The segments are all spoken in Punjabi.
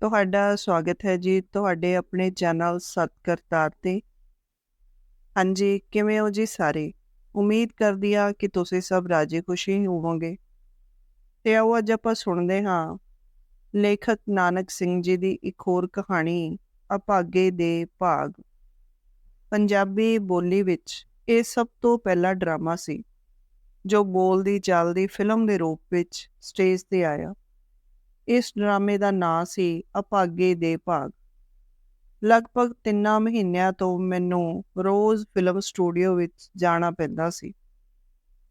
ਤੁਹਾਡਾ ਸਵਾਗਤ ਹੈ ਜੀ ਤੁਹਾਡੇ ਆਪਣੇ ਚੈਨਲ ਸਤਕਰਤਾਰ ਤੇ। ਹਾਂਜੀ, ਕਿਵੇਂ ਹੋ ਜੀ ਸਾਰੇ? ਉਮੀਦ ਕਰਦੀ ਆ ਕਿ ਤੁਸੀਂ ਸਭ ਰਾਜੀ ਖੁਸ਼ੀ ਹੋਵੋਗੇ। ਤੇ ਆਓ ਅੱਜ ਆਪਾਂ ਸੁਣਦੇ ਹਾਂ ਲੇਖਕ ਨਾਨਕ ਸਿੰਘ ਜੀ ਦੀ ਇੱਕ ਹੋਰ ਕਹਾਣੀ ਅਭਾਗੇ ਦੇ ਭਾਗ। ਪੰਜਾਬੀ ਬੋਲੀ ਵਿੱਚ ਇਹ ਸਭ ਤੋਂ ਪਹਿਲਾ ਡਰਾਮਾ ਸੀ, ਜੋ ਬੋਲਦੀ ਚੱਲਦੀ ਫਿਲਮ ਦੇ ਰੂਪ ਵਿੱਚ ਸਟੇਜ ਤੇ ਆਇਆ। ਇਸ ਡਰਾਮੇ ਦਾ ਨਾਂ ਸੀ ਅਭਾਗੇ ਦੇ ਭਾਗ। ਲਗਭਗ 3 ਮਹੀਨਿਆਂ ਤੋਂ ਮੈਨੂੰ ਰੋਜ਼ ਫਿਲਮ ਸਟੂਡੀਓ ਵਿੱਚ ਜਾਣਾ ਪੈਂਦਾ ਸੀ,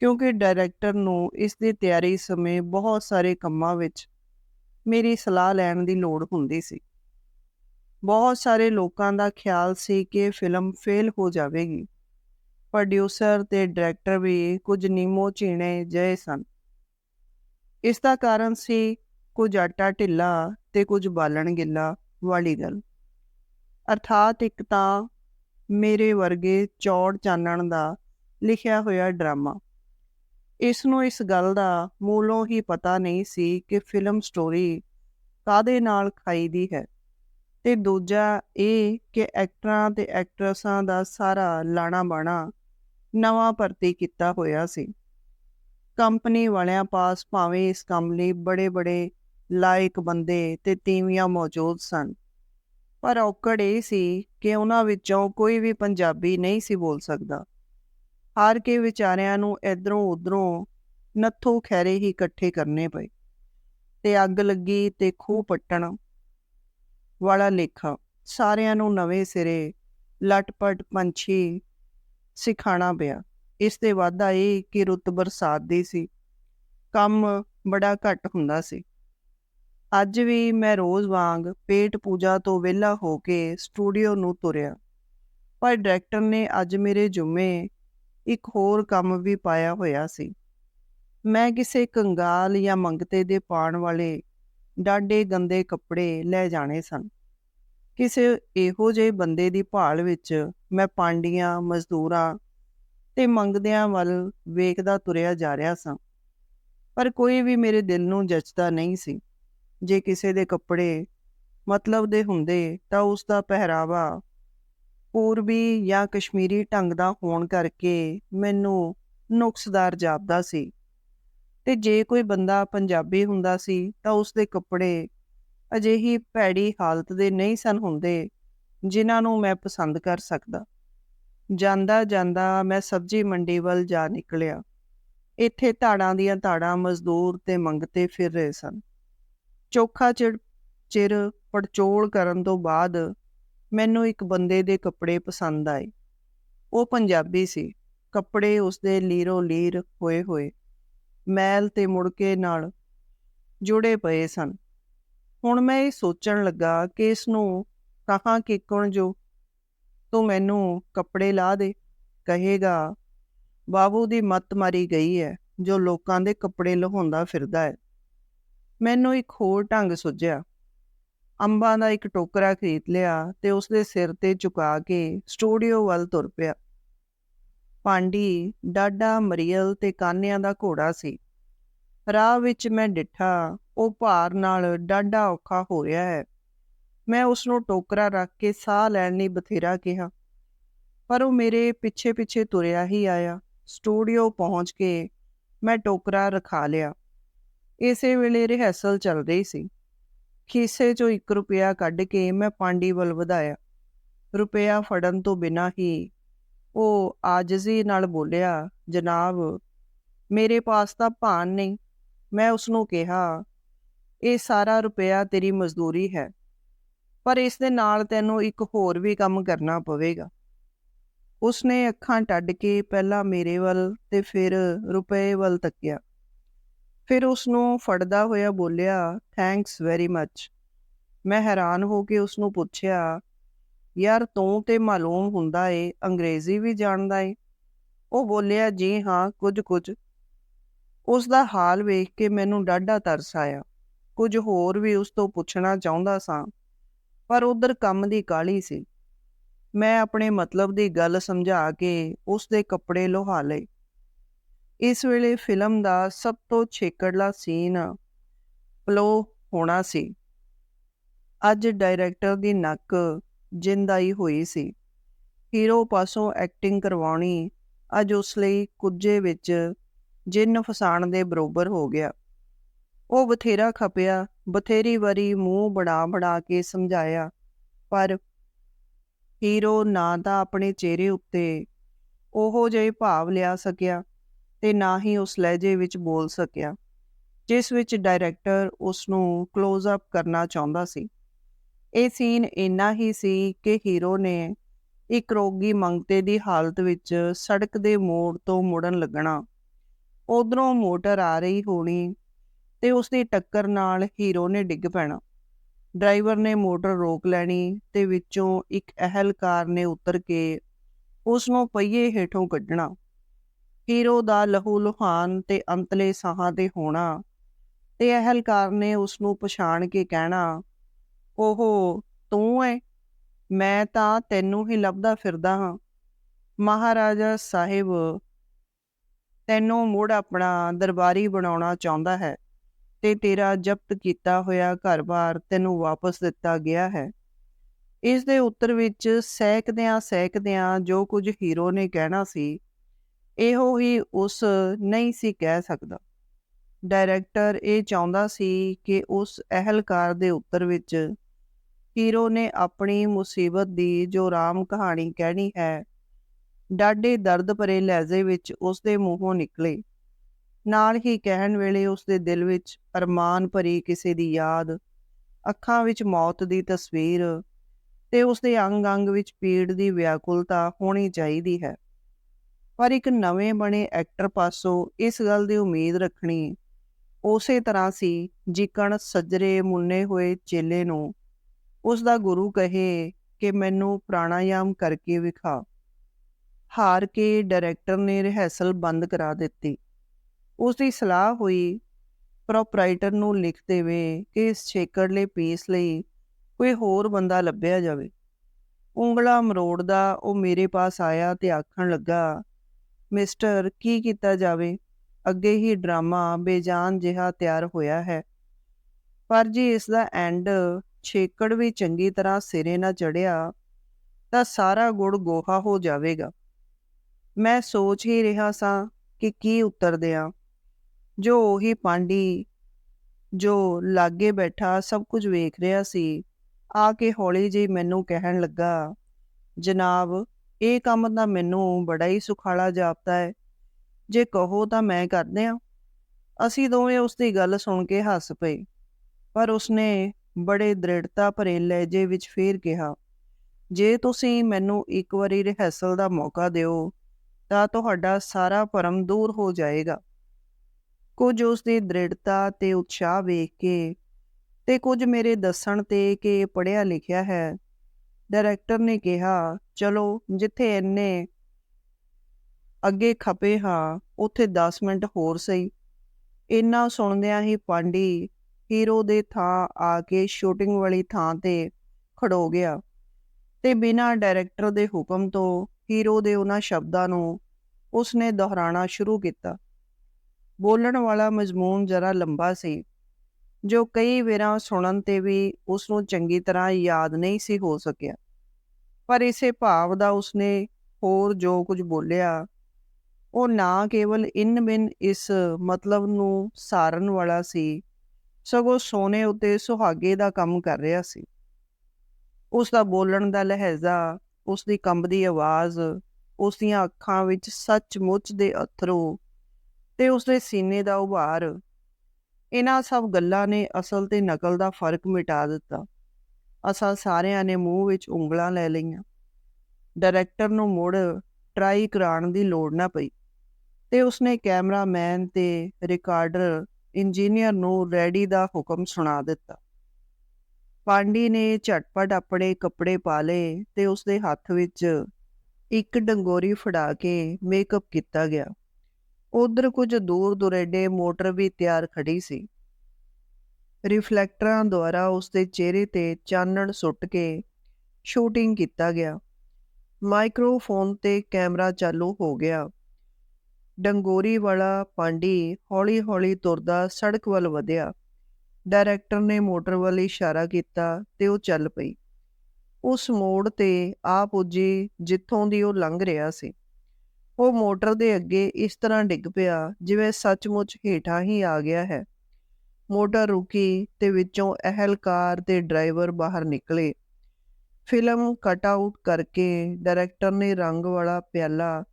ਕਿਉਂਕਿ ਡਾਇਰੈਕਟਰ ਨੂੰ ਇਸ ਦੀ ਤਿਆਰੀ ਸਮੇਂ ਬਹੁਤ ਸਾਰੇ ਕੰਮਾਂ ਵਿੱਚ ਮੇਰੀ ਸਲਾਹ ਲੈਣ ਦੀ ਲੋੜ ਹੁੰਦੀ ਸੀ। ਬਹੁਤ ਸਾਰੇ ਲੋਕਾਂ ਦਾ ਖਿਆਲ ਸੀ ਕਿ ਫਿਲਮ ਫੇਲ ਹੋ ਜਾਵੇਗੀ। ਪ੍ਰੋਡਿਊਸਰ ਤੇ ਡਾਇਰੈਕਟਰ ਵੀ ਕੁਝ ਨੀਮੋ ਚੀਣੇ ਜਏ ਸਨ। ਇਸ ਦਾ ਕਾਰਨ ਸੀ ਕੁਝ ਆਟਾ ਢਿੱਲਾ ਤੇ ਕੁਝ ਬਾਲਣ ਗਿੱਲਾ ਵਾਲੀ ਗੱਲ। ਅਰਥਾਤ ਇੱਕ ਤਾਂ ਮੇਰੇ ਵਰਗੇ ਚੌੜ ਚਾਨਣ ਦਾ ਲਿਖਿਆ ਹੋਇਆ ਡਰਾਮਾ। ਇਸ ਨੂੰ ਇਸ ਗੱਲ ਦਾ ਮੂਲੋਂ ਹੀ ਪਤਾ ਨਹੀਂ ਸੀ ਕਿ ਫਿਲਮ ਸਟੋਰੀ ਕਾਦੇ ਨਾਲ ਖਾਈ ਦੀ ਹੈ। ਤੇ ਦੂਜਾ ਇਹ ਕਿ ਐਕਟਰਾਂ ਤੇ ਐਕਟਰਸਾਂ ਦਾ ਸਾਰਾ ਲਾਣਾ ਬਾਣਾ ਨਵਾਂ ਭਰਤੀ ਕੀਤਾ ਹੋਇਆ ਸੀ। ਕੰਪਨੀ ਵਾਲਿਆਂ ਪਾਸ ਭਾਵੇਂ ਇਸ ਕੰਮ ਲਈ ਬੜੇ-ਬੜੇ ਲਾਇਕ ਬੰਦੇ ਤੇ ਤੀਵੀਆਂ ਮੌਜੂਦ ਸਨ। ਪਰ ਔਕੜ ਇਹ ਸੀ ਕਿ ਉਹਨਾਂ ਵਿੱਚੋਂ ਕੋਈ ਵੀ ਪੰਜਾਬੀ ਨਹੀਂ ਸੀ ਬੋਲ ਸਕਦਾ। ਹਾਰ ਕੇ ਵਿਚਾਰਿਆਂ ਨੂੰ ਇਧਰੋਂ ਉਧਰੋਂ ਨੱਥੋ ਖੈਰੇ ਹੀ ਇਕੱਠੇ ਕਰਨੇ ਪਏ। ਤੇ ਅੱਗ ਲੱਗੀ ਤੇ ਖੂਹ ਪੱਟਣ ਵਾਲਾ ਲੇਖਾ ਸਾਰਿਆਂ ਨੂੰ ਨਵੇਂ ਸਿਰੇ ਲਟਪਟ ਪੰਛੀ ਸਿਖਾਣਾ ਪਿਆ। ਇਸ ਤੇ ਵਾਧਾ ਇਹ ਕਿ ਰੁੱਤ ਬਰਸਾਤ ਦੀ ਸੀ। ਕੰਮ ਬੜਾ ਘੱਟ ਹੁੰਦਾ ਸੀ। ਅੱਜ ਵੀ ਮੈਂ ਰੋਜ਼ ਵਾਂਗ ਪੇਟ ਪੂਜਾ ਤੋਂ ਵਿਹਲਾ ਹੋ ਕੇ ਸਟੂਡੀਓ ਨੂੰ ਤੁਰਿਆ। ਪਰ ਡਾਇਰੈਕਟਰ ਨੇ ਅੱਜ ਮੇਰੇ ਜੁਮੇ ਇੱਕ ਹੋਰ ਕੰਮ ਵੀ ਪਾਇਆ ਹੋਇਆ ਸੀ। ਮੈਂ ਕਿਸੇ ਕੰਗਾਲ ਜਾਂ ਮੰਗਤੇ ਦੇ ਪਾਣ ਵਾਲੇ ਡਾਡੇ ਗੰਦੇ ਕੱਪੜੇ ਲੈ ਜਾਣੇ ਸਨ। ਕਿਸੇ ਇਹੋ ਜਿਹੇ ਬੰਦੇ ਦੀ ਭਾਲ ਵਿੱਚ ਮੈਂ ਪਾਂਡੀਆਂ, ਮਜ਼ਦੂਰਾਂ ਤੇ ਮੰਗਦਿਆਂ ਵੱਲ ਵੇਖਦਾ ਤੁਰਿਆ ਜਾ ਰਿਹਾ ਸਾਂ। ਪਰ ਕੋਈ ਵੀ ਮੇਰੇ ਦਿਲ ਨੂੰ ਜੱਚਦਾ ਨਹੀਂ ਸੀ। ਜੇ ਕਿਸੇ ਦੇ ਕੱਪੜੇ ਮਤਲਬ ਦੇ ਹੁੰਦੇ ਤਾਂ ਉਸ ਦਾ ਪਹਿਰਾਵਾ ਪੂਰਬੀ ਜਾਂ ਕਸ਼ਮੀਰੀ ਢੰਗ ਦਾ ਹੋਣ ਕਰਕੇ ਮੈਨੂੰ ਨੁਕਸਦਾਰ ਜਾਪਦਾ ਸੀ। ਤੇ ਜੇ ਕੋਈ ਬੰਦਾ ਪੰਜਾਬੀ ਹੁੰਦਾ ਸੀ ਤਾਂ ਉਸ ਦੇ ਕੱਪੜੇ ਅਜਿਹੀ ਭੈੜੀ ਹਾਲਤ ਦੇ ਨਹੀਂ ਸਨ ਹੁੰਦੇ ਜਿਨ੍ਹਾਂ ਨੂੰ ਮੈਂ ਪਸੰਦ ਕਰ ਸਕਦਾ। ਜਾਂਦਾ ਜਾਂਦਾ ਮੈਂ ਸਬਜ਼ੀ ਮੰਡੀ ਵੱਲ ਜਾ ਨਿਕਲਿਆ। ਇੱਥੇ ਧਾੜਾਂ ਦੀਆਂ ਧਾੜਾਂ ਮਜ਼ਦੂਰ ਤੇ ਮੰਗਤੇ ਫਿਰ ਰਹੇ ਸਨ। ਚੋਖਾ ਚਿਰ ਚਿਰ ਪੜਚੋਲ ਕਰਨ ਤੋਂ ਬਾਅਦ ਮੈਨੂੰ ਇੱਕ ਬੰਦੇ ਦੇ ਕੱਪੜੇ ਪਸੰਦ ਆਏ। ਉਹ ਪੰਜਾਬੀ ਸੀ। ਕੱਪੜੇ ਉਸਦੇ ਲੀਰੋ ਲੀਰ ਹੋਏ ਹੋਏ। ਮੈਲ ਤੇ ਮੁੜਕੇ ਨਾਲ ਜੁੜੇ ਪਏ ਸਨ। ਹੁਣ ਮੈਂ ਇਹ ਸੋਚਣ ਲੱਗਾ ਕਿ ਇਸ ਨੂੰ ਕਹਾਂ ਕਿ ਕੌਣ ਜੋ ਤੂੰ ਮੈਨੂੰ ਕੱਪੜੇ ਲਾ ਦੇ, ਕਹੇਗਾ, ਬਾਬੂ ਦੀ ਮੱਤ ਮਾਰੀ ਗਈ ਹੈ, ਜੋ ਲੋਕਾਂ ਦੇ ਕੱਪੜੇ ਲਹਾਉਂਦਾ ਫਿਰਦਾ ਹੈ। ਮੈਨੂੰ ਇੱਕ ਹੋਰ ਢੰਗ ਸੁਝਿਆ। ਅੰਬਾਂ ਦਾ ਇੱਕ ਟੋਕਰਾ ਖਰੀਦ ਲਿਆ ਤੇ ਉਸ ਦੇ ਸਿਰ ਤੇ ਝੁਕਾ ਕੇ ਸਟੂਡੀਓ ਵੱਲ ਤੁਰ ਪਿਆ। ਪਾਂਡੀ ਡਾਡਾ ਮਰੀਅਲ ਤੇ ਕਾਨਿਆਂ ਦਾ ਘੋੜਾ ਸੀ। ਰਾਹ ਵਿੱਚ ਮੈਂ ਡਿੱਠਾ, ਉਹ ਭਾਰ ਨਾਲ ਡਾਡਾ ਔਖਾ ਹੋ ਰਿਹਾ ਹੈ। ਮੈਂ ਉਸ ਨੂੰ ਟੋਕਰਾ ਰੱਖ ਕੇ ਸਾਹ ਲੈਣ ਲਈ ਬਥੇਰਾ ਕਿਹਾ। ਪਰ ਉਹ ਮੇਰੇ ਪਿੱਛੇ ਪਿੱਛੇ ਤੁਰਿਆ ਹੀ ਆਇਆ। ਸਟੂਡੀਓ ਪਹੁੰਚ ਕੇ ਮੈਂ ਟੋਕਰਾ ਰਖਾ ਲਿਆ। ਇਸੇ ਵੇਲੇ ਰਿਹਰਸਲ ਚੱਲ ਰਹੀ ਸੀ। ਖੀਸੇ 'ਚੋਂ 1 ਰੁਪਿਆ ਕੱਢ ਕੇ ਮੈਂ ਪਾਂਡੀ ਵੱਲ ਵਧਾਇਆ। ਰੁਪਿਆ ਫੜਨ ਤੋਂ ਬਿਨਾਂ ਹੀ ਉਹ ਆਜਜ਼ੀ ਨਾਲ ਬੋਲਿਆ, ਜਨਾਬ, ਮੇਰੇ ਪਾਸ ਤਾਂ ਭਾਨ ਨਹੀਂ। ਮੈਂ ਉਸ ਨੂੰ ਕਿਹਾ, ਇਹ ਸਾਰਾ ਰੁਪਿਆ ਤੇਰੀ ਮਜ਼ਦੂਰੀ ਹੈ, ਪਰ ਇਸ ਦੇ ਨਾਲ ਤੈਨੂੰ ਇੱਕ ਹੋਰ ਵੀ ਕੰਮ ਕਰਨਾ ਪਵੇਗਾ। ਉਸਨੇ ਅੱਖਾਂ ਟੱਡ ਕੇ ਪਹਿਲਾਂ ਮੇਰੇ ਵੱਲ ਤੇ ਫਿਰ ਰੁਪਏ ਵੱਲ ਤੱਕਿਆ। ਫਿਰ ਉਸ ਨੂੰ ਫੜਦਾ ਹੋਇਆ ਬੋਲਿਆ ਥੈਂਕਸ ਵੈਰੀ ਮੱਚ ਮੈਂ ਹੈਰਾਨ ਹੋ ਕੇ ਉਸ ਨੂੰ ਪੁੱਛਿਆ, ਯਾਰ ਤੂੰ ਤੇ ਮਾਲੂਮ ਹੁੰਦਾ ਏ, ਅੰਗਰੇਜ਼ੀ ਵੀ ਜਾਣਦਾ ਏ? ਉਹ ਬੋਲਿਆ, ਜੀ ਹਾਂ, ਕੁਝ ਕੁਝ। ਉਸ ਦਾ ਹਾਲ ਵੇਖ ਕੇ ਮੈਨੂੰ ਡਾਢਾ ਤਰਸ ਆਇਆ। ਕੁਝ ਹੋਰ ਵੀ ਉਸ ਤੋਂ ਪੁੱਛਣਾ ਚਾਹੁੰਦਾ ਸਾਂ, ਪਰ ਉਧਰ ਕੰਮ ਦੀ ਕਾਲੀ ਸੀ। ਮੈਂ ਆਪਣੇ ਮਤਲਬ ਦੀ ਗੱਲ ਸਮਝਾ ਕੇ ਉਸ ਦੇ ਕੱਪੜੇ ਲੋਹਾ ਲਏ। ਇਸ ਵੇਲੇ ਫਿਲਮ ਦਾ ਸਭ ਤੋਂ ਛੇਕੜਲਾ ਸੀਨ ਪਲੋ ਹੋਣਾ ਸੀ। ਅੱਜ ਡਾਇਰੈਕਟਰ ਦੀ ਨੱਕ ਜਿੰਦਾਈ ਹੋਈ ਸੀ। ਹੀਰੋ ਪਾਸੋਂ ਐਕਟਿੰਗ ਕਰਵਾਉਣੀ ਅੱਜ ਉਸ ਲਈ ਕੁੱਜੇ ਵਿੱਚ ਜਿੰਨ ਫਸਾਣ ਦੇ ਬਰੋਬਰ ਹੋ ਗਿਆ। ਉਹ ਬਥੇਰਾ ਖਪਿਆ, ਬਥੇਰੀ ਵਾਰੀ ਮੂੰਹ ਬਣਾ ਬਣਾ ਕੇ ਸਮਝਾਇਆ, ਪਰ ਹੀਰੋ ਨਾ ਤਾਂ ਆਪਣੇ ਚਿਹਰੇ ਉੱਤੇ ਉਹੋ ਜਿਹੇ ਭਾਵ ਲਿਆ ਸਕਿਆ ਤੇ ਨਾ ਹੀ ਉਸ ਲਹਿਜੇ ਵਿੱਚ ਬੋਲ ਸਕਿਆ, ਜਿਸ ਵਿੱਚ ਡਾਇਰੈਕਟਰ ਉਸ ਨੂੰ ক্লোਜ਼ ਅਪ ਕਰਨਾ ਚਾਹੁੰਦਾ ਸੀ। ਇਹ ਸੀਨ ਇੰਨਾ ਹੀ ਸੀ ਕਿ ਹੀਰੋ ਨੇ ਇੱਕ ਰੋਗੀ ਮੰਗਤੇ ਦੀ ਹਾਲਤ ਵਿੱਚ ਸੜਕ ਦੇ ਮੋੜ ਤੋਂ ਮੁੜਨ ਲੱਗਣਾ। ਉਧਰੋਂ ਮੋਟਰ ਆ ਰਹੀ ਹੋਣੀ ਤੇ ਉਸ ਦੀ ਟੱਕਰ ਨਾਲ ਹੀਰੋ ਨੇ ਡਿੱਗ ਪੈਣਾ। ਡਰਾਈਵਰ ਨੇ ਮੋਟਰ ਰੋਕ ਲੈਣੀ ਤੇ ਵਿੱਚੋਂ ਇੱਕ ਅਹਿਲਕਾਰ ਨੇ ਉਤਰ ਕੇ ਉਸ ਨੂੰ ਪਹੀਏ ਹੇਠੋਂ ਕੱਢਣਾ। ਹੀਰੋ ਦਾ ਲਹੂ ਲੁਹਾਨ ਤੇ ਅੰਤਲੇ ਸਾਹਾਂ ਤੇ ਹੋਣਾ ਤੇ ਅਹਿਲਕਾਰ ਨੇ ਉਸ ਨੂੰ ਪਛਾਣ ਕੇ ਕਹਿਣਾ, ਓਹੋ, ਤੂੰ ਐ? ਮੈਂ ਤਾਂ ਤੈਨੂੰ ਹੀ ਲੱਭਦਾ ਫਿਰਦਾ ਹਾਂ। ਮਹਾਰਾਜਾ ਸਾਹਿਬ ਤੈਨੂੰ ਮੁੜ ਆਪਣਾ ਦਰਬਾਰੀ ਬਣਾਉਣਾ ਚਾਹੁੰਦਾ ਹੈ ਤੇ ਤੇਰਾ ਜ਼ਬਤ ਕੀਤਾ ਹੋਇਆ ਘਰ-ਬਾਰ ਤੈਨੂੰ ਵਾਪਸ ਦਿੱਤਾ ਗਿਆ ਹੈ। ਇਸ ਦੇ ਉੱਤਰ ਵਿੱਚ ਸਹਿਕਦਿਆਂ ਸਹਿਕਦਿਆਂ ਜੋ ਕੁਝ ਹੀਰੋ ਨੇ ਕਹਿਣਾ ਸੀ ਇਹੋ ਹੀ ਉਸ ਨਹੀਂ ਸੀ ਕਹਿ ਸਕਦਾ। ਡਾਇਰੈਕਟਰ ਇਹ ਚਾਹੁੰਦਾ ਸੀ ਕਿ ਉਸ ਅਹਿਲਕਾਰ ਦੇ ਉੱਤਰ ਵਿੱਚ ਹੀਰੋ ਨੇ ਆਪਣੀ ਮੁਸੀਬਤ ਦੀ ਜੋ ਰਾਮ ਕਹਾਣੀ ਕਹਿਣੀ ਹੈ, ਡਾਢੇ ਦਰਦ ਭਰੇ ਲਹਿਜ਼ੇ ਵਿੱਚ ਉਸ ਦੇ ਮੂੰਹੋਂ ਨਿਕਲੇ। ਨਾਲ ਹੀ ਕਹਿਣ ਵੇਲੇ ਉਸ ਦੇ ਦਿਲ ਵਿੱਚ ਅਰਮਾਨ ਭਰੀ ਕਿਸੇ ਦੀ ਯਾਦ, ਅੱਖਾਂ ਵਿੱਚ ਮੌਤ ਦੀ ਤਸਵੀਰ ਤੇ ਉਸ ਦੇ ਅੰਗ-ਅੰਗ ਵਿੱਚ ਪੀੜ ਦੀ ਵਿਆਕੁਲਤਾ ਹੋਣੀ ਚਾਹੀਦੀ ਹੈ। ਪਰ ਇੱਕ ਨਵੇਂ ਬਣੇ ਐਕਟਰ ਪਾਸੋਂ ਇਸ ਗੱਲ ਦੀ ਉਮੀਦ ਰੱਖਣੀ ਉਸੇ ਤਰ੍ਹਾਂ ਸੀ ਜਿਕਣ ਸੱਜਰੇ ਮੁੰਨੇ ਹੋਏ ਚੇਲੇ ਨੂੰ ਉਸ ਦਾ ਗੁਰੂ ਕਹੇ ਕਿ ਮੈਨੂੰ ਪ੍ਰਾਣਾਯਾਮ ਕਰਕੇ ਵਿਖਾ। ਹਾਰ ਕੇ ਡਾਇਰੈਕਟਰ ਨੇ ਰਿਹਰਸਲ ਬੰਦ ਕਰਾ ਦਿੱਤੀ। ਉਸ ਦੀ ਸਲਾਹ ਹੋਈ ਪ੍ਰੋਪਰਾਈਟਰ ਨੂੰ ਲਿਖ ਦੇਵੇ ਕਿ ਇਸ ਛੇਕੜਲੇ ਪੀਸ ਲਈ ਕੋਈ ਹੋਰ ਬੰਦਾ ਲੱਭਿਆ ਜਾਵੇ। ਉਂਗਲਾ ਮਰੋੜਦਾ ਉਹ ਮੇਰੇ ਪਾਸ ਆਇਆ ਤੇ ਆਖਣ ਲੱਗਾ ਮਿਸਟਰ, ਕੀ ਕੀਤਾ ਜਾਵੇ? ਅੱਗੇ ਹੀ ਡਰਾਮਾ ਬੇਜਾਨ ਜਿਹਾ ਤਿਆਰ ਹੋਇਆ ਹੈ। ਪਰ ਜੀ ਇਸ ਦਾ ਐਂਡ ਛੇਕੜ ਵੀ ਚੰਗੀ ਤਰ੍ਹਾਂ ਸਿਰੇ ਨਾ ਚੜਿਆ, ਤਾਂ ਸਾਰਾ ਗੁੜ ਗੋਹਾ ਹੋ ਜਾਵੇਗਾ। ਮੈਂ ਸੋਚ ਹੀ ਰਿਹਾ ਸਾਂ ਕਿ ਕੀ ਉੱਤਰ ਦਿਆਂ। ਜੋ ਉਹੀ ਪਾਂਡੀ, ਜੋ ਲਾਗੇ ਬੈਠਾ ਸਭ ਕੁਝ ਵੇਖ ਰਿਹਾ ਸੀ, ਆ ਕੇ ਹੌਲੀ ਜਿਹੀ ਮੈਨੂੰ ਕਹਿਣ ਲੱਗਾ, ਜਨਾਬ ਇਹ ਕੰਮ ਤਾਂ ਮੈਨੂੰ ਬੜਾ ਹੀ ਸੁਖਾਲਾ ਜਾਪਦਾ ਹੈ। ਜੇ ਕਹੋ ਤਾਂ ਮੈਂ ਕਰਦੇ ਆ ਅਸੀਂ ਦੋਵੇਂ ਉਸ ਦੀ ਗੱਲ ਸੁਣ ਕੇ ਹੱਸ ਪਏ। ਪਰ ਉਸਨੇ ਬੜੇ ਦ੍ਰਿੜਤਾ ਭਰੇ ਲਹਿਜੇ ਵਿੱਚ ਫੇਰ ਕਿਹਾ, ਜੇ ਤੁਸੀਂ ਮੈਨੂੰ ਇੱਕ ਵਾਰੀ ਰਿਹਰਸਲ ਦਾ ਮੌਕਾ ਦਿਓ, ਤਾਂ ਤੁਹਾਡਾ ਸਾਰਾ ਭਰਮ ਦੂਰ ਹੋ ਜਾਏਗਾ। ਕੁਝ ਉਸ ਦੀ ਦ੍ਰਿੜਤਾ ਤੇ ਉਤਸ਼ਾਹ ਵੇਖ ਕੇ ਤੇ ਕੁਝ ਮੇਰੇ ਦੱਸਣ ਤੇ ਕਿ ਪੜਿਆ ਲਿਖਿਆ ਹੈ, ਡਾਇਰੈਕਟਰ ਨੇ ਕਿਹਾ ਚਲੋ, ਜਿੱਥੇ ਇੰਨੇ ਅੱਗੇ ਖਪੇ ਹਾਂ, ਉੱਥੇ 10 ਮਿੰਟ ਹੋਰ ਸਹੀ। ਇੰਨਾ ਸੁਣਦਿਆਂ ਹੀ ਪਾਂਡੀ ਹੀਰੋ ਦੇ ਥਾਂ ਆ ਕੇ ਸ਼ੂਟਿੰਗ ਵਾਲੀ ਥਾਂ ਤੇ ਖੜੋ ਗਿਆ ਤੇ ਬਿਨਾਂ ਡਾਇਰੈਕਟਰ ਦੇ ਹੁਕਮ ਤੋਂ ਹੀਰੋ ਦੇ ਉਹਨਾਂ ਸ਼ਬਦਾਂ ਨੂੰ ਉਸਨੇ ਦੁਹਰਾਣਾ ਸ਼ੁਰੂ ਕੀਤਾ। ਬੋਲਣ ਵਾਲਾ ਮਜ਼ਮੂਨ ਜਰਾ ਲੰਬਾ ਸੀ, ਜੋ ਕਈ ਵੇਰਾਂ ਸੁਣਨ ਤੇ ਵੀ ਉਸ ਨੂੰ ਚੰਗੀ ਤਰ੍ਹਾਂ ਯਾਦ ਨਹੀਂ ਸੀ ਹੋ ਸਕਿਆ। ਪਰ ਇਸੇ ਭਾਵ ਦਾ ਉਸਨੇ ਹੋਰ ਜੋ ਕੁਝ ਬੋਲਿਆ, ਉਹ ਨਾ ਕੇਵਲ ਇਨ ਬਿਨ ਇਸ ਮਤਲਬ ਨੂੰ ਸਾਰਨ ਵਾਲਾ ਸੀ, ਸਗੋਂ ਸੋਨੇ ਉਤੇ ਸੁਹਾਗੇ ਦਾ ਕੰਮ ਕਰ ਰਿਹਾ ਸੀ। ਉਸ ਦਾ ਬੋਲਣ ਦਾ ਲਹਿਜ਼ਾ ਉਸ ਦੀ ਕੰਬਦੀ ਆਵਾਜ਼ ਉਸ ਦੀਆਂ ਅੱਖਾਂ ਵਿੱਚ ਸੱਚਮੁੱਚ ਦੇ ਅਥਰੂ ਤੇ ਉਸ ਦੇ ਸੀਨੇ ਦਾ ਉਭਾਰ, ਇਹਨਾਂ ਸਭ ਗੱਲਾਂ ਨੇ ਅਸਲ ਤੇ ਨਕਲ ਦਾ ਫ਼ਰਕ ਮਿਟਾ ਦਿੱਤਾ। ਅਸਾਂ ਸਾਰਿਆਂ ਨੇ ਮੂੰਹ ਵਿੱਚ ਉਂਗਲਾਂ ਲੈ ਲਈਆਂ। ਡਾਇਰੈਕਟਰ ਨੂੰ ਮੁੜ ਟਰਾਈ ਕਰਾਉਣ ਦੀ ਲੋੜ ਨਾ ਪਈ ਤੇ ਉਸਨੇ ਕੈਮਰਾਮੈਨ ਤੇ ਰਿਕਾਰਡਰ ਇੰਜੀਨੀਅਰ ਨੂੰ ਰੈਡੀ ਦਾ ਹੁਕਮ ਸੁਣਾ ਦਿੱਤਾ। ਪਾਂਡੀ ਨੇ ਝਟਪਟ ਆਪਣੇ ਕੱਪੜੇ ਪਾ ਲਏ ਤੇ ਉਸਦੇ ਹੱਥ ਵਿੱਚ ਇੱਕ ਡੰਗੋਰੀ ਫੜਾ ਕੇ ਮੇਕਅਪ ਕੀਤਾ ਗਿਆ। ਉਧਰ ਕੁਝ ਦੂਰ ਦੁਰੇਡੇ ਮੋਟਰ ਵੀ ਤਿਆਰ ਖੜੀ ਸੀ। ਰਿਫਲੈਕਟਰਾਂ ਦੁਆਰਾ ਉਸਦੇ ਚਿਹਰੇ ਤੇ ਚਾਨਣ ਸੁੱਟ ਕੇ ਸ਼ੂਟਿੰਗ ਕੀਤਾ ਗਿਆ। ਮਾਈਕਰੋਫੋਨ ਤੇ ਕੈਮਰਾ ਚਾਲੂ ਹੋ ਗਿਆ। ਡੰਗੋਰੀ ਵਾਲਾ ਪਾਂਡੀ ਹੌਲੀ-ਹੌਲੀ ਤੁਰਦਾ ਸੜਕ ਵੱਲ ਵਧਿਆ। ਡਾਇਰੈਕਟਰ ਨੇ ਮੋਟਰ ਵੱਲ ਇਸ਼ਾਰਾ ਕੀਤਾ ਤੇ ਉਹ ਚੱਲ ਪਈ। ਉਸ ਮੋੜ ਤੇ ਆ ਪੁੱਜੀ ਜਿੱਥੋਂ ਦੀ ਉਹ ਲੰਘ ਰਿਹਾ ਸੀ। ਉਹ ਮੋਟਰ ਦੇ ਅੱਗੇ ਇਸ ਤਰ੍ਹਾਂ ਡਿੱਗ ਪਿਆ ਜਿਵੇਂ ਸੱਚਮੁੱਚ ਹੇਠਾਂ ਹੀ ਆ ਗਿਆ ਹੈ। ਮੋਟਰ ਰੁਕੀ ਤੇ ਵਿੱਚੋਂ ਅਹਿਲਕਾਰ ਤੇ ਡਰਾਈਵਰ ਬਾਹਰ ਨਿਕਲੇ। ਫਿਲਮ ਕਟ ਆਊਟ ਕਰਕੇ ਡਾਇਰੈਕਟਰ ਨੇ ਰੰਗ ਵਾਲਾ ਪਿਆਲਾ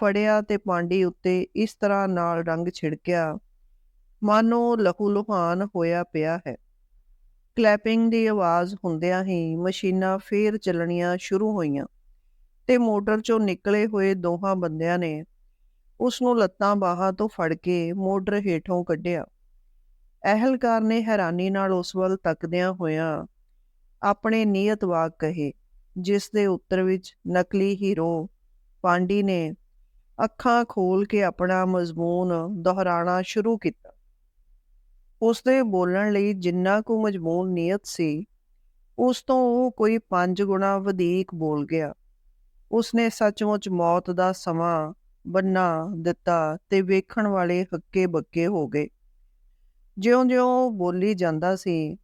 ਫੜਿਆ ਤੇ ਪਾਂਡੀ ਉੱਤੇ ਇਸ ਤਰ੍ਹਾਂ ਨਾਲ ਰੰਗ ਛਿੜਕਿਆ। ਮਾਨੋ ਲਹੂ ਲੁਹਾਨ ਹੋਇਆ ਪਿਆ ਹੈ। ਕਲੈਪਿੰਗ ਦੀ ਆਵਾਜ਼ ਹੁੰਦਿਆਂ ਹੀ ਮਸ਼ੀਨਾਂ ਫੇਰ ਚੱਲਣੀਆਂ ਸ਼ੁਰੂ ਹੋਈਆਂ ਤੇ ਮੋਟਰ ਚੋਂ ਨਿਕਲੇ ਹੋਏ ਦੋਹਾਂ ਬੰਦਿਆਂ ਨੇ ਉਸ ਨੂੰ ਲੱਤਾਂ ਬਾਹਾਂ ਤੋਂ ਫੜ ਕੇ ਮੋਟਰ ਹੇਠੋਂ ਕੱਢਿਆ। ਅਹਿਲਕਾਰ ਨੇ ਹੈਰਾਨੀ ਨਾਲ ਉਸ ਵੱਲ ਤੱਕਦਿਆਂ ਹੋਇਆਂ ਆਪਣੇ ਨੀਅਤ ਵਾਕ ਕਹੇ, ਜਿਸ ਦੇ ਉੱਤਰ ਵਿੱਚ ਨਕਲੀ ਹੀਰੋ ਪਾਂਡੀ ਨੇ ਅੱਖਾਂ ਖੋਲ ਕੇ ਆਪਣਾ ਮਜ਼ਮੂਨ ਦੁਹਰਾਣਾ ਸ਼ੁਰੂ ਕੀਤਾ। ਉਸ ਦੇ ਬੋਲਣ ਲਈ ਜਿੰਨਾ ਕੁ ਮਜ਼ਮੂਨ ਨੀਅਤ ਸੀ, ਉਸ ਤੋਂ ਉਹ ਕੋਈ ਪੰਜ ਗੁਣਾ ਵਧੇਕ ਬੋਲ ਗਿਆ। ਉਸਨੇ ਸੱਚਮੁੱਚ ਮੌਤ ਦਾ ਸਮਾਂ ਬੰਨਾ ਦਿੱਤਾ ਤੇ ਵੇਖਣ ਵਾਲੇ ਹੱਕੇ ਬੱਕੇ ਹੋ ਗਏ। ਜਿਉਂ-ਜਿਉਂ ਬੋਲੀ ਜਾਂਦਾ ਸੀ,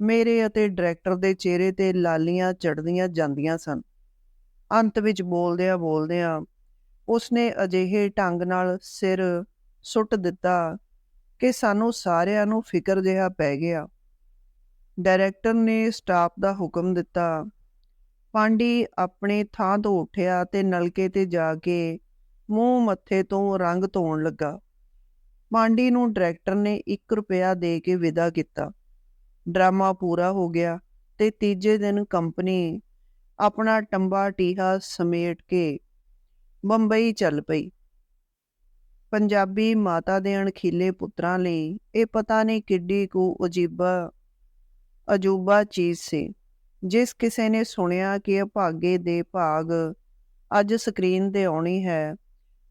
ਮੇਰੇ ਅਤੇ ਡਾਇਰੈਕਟਰ ਦੇ ਚਿਹਰੇ ਤੇ ਲਾਲੀਆਂ ਚੜਦੀਆਂ ਜਾਂਦੀਆਂ ਸਨ। ਅੰਤ ਵਿੱਚ ਬੋਲਦਿਆਂ ਬੋਲਦਿਆਂ ਉਸਨੇ ਅਜਿਹੇ ਢੰਗ ਨਾਲ ਸਿਰ ਸੁੱਟ ਦਿੱਤਾ ਕਿ ਸਾਨੂੰ ਸਾਰਿਆਂ ਨੂੰ ਫਿਕਰ ਜਿਹਾ ਪੈ ਗਿਆ। ਡਾਇਰੈਕਟਰ ਨੇ ਸਟਾਫ ਦਾ ਹੁਕਮ ਦਿੱਤਾ। ਪਾਂਡੀ ਆਪਣੇ ਥਾਂ ਤੋਂ ਉੱਠਿਆ ਤੇ ਨਲਕੇ ਤੇ ਜਾ ਕੇ ਮੂੰਹ ਮੱਥੇ ਤੋਂ ਰੰਗ ਧੋਣ ਲੱਗਾ। ਪਾਂਡੀ ਨੂੰ ਡਾਇਰੈਕਟਰ ਨੇ 1 ਰੁਪਿਆ ਦੇ ਕੇ ਵਿਦਾ ਕੀਤਾ। ਡਰਾਮਾ ਪੂਰਾ ਹੋ ਗਿਆ ਤੇ ਤੀਜੇ ਦਿਨ ਕੰਪਨੀ ਆਪਣਾ ਟੰਬਾ ਟੀਹਾ ਸਮੇਟ ਕੇ ਬੰਬਈ ਚੱਲ ਪਈ। ਪੰਜਾਬੀ ਮਾਤਾ ਦੇ ਅਣਖੀਲੇ ਪੁੱਤਰਾਂ ਲਈ ਇਹ ਪਤਾ ਨਹੀਂ ਕਿੱਡੀ ਕੁ ਅਜੀਬਾ, ਅਜੂਬਾ ਚੀਜ਼ ਸੀ। ਜਿਸ ਕਿਸੇ ਨੇ ਸੁਣਿਆ ਕਿ ਅਭਾਗੇ ਦੇ ਭਾਗ ਅੱਜ ਸਕਰੀਨ ਤੇ ਆਉਣੀ ਹੈ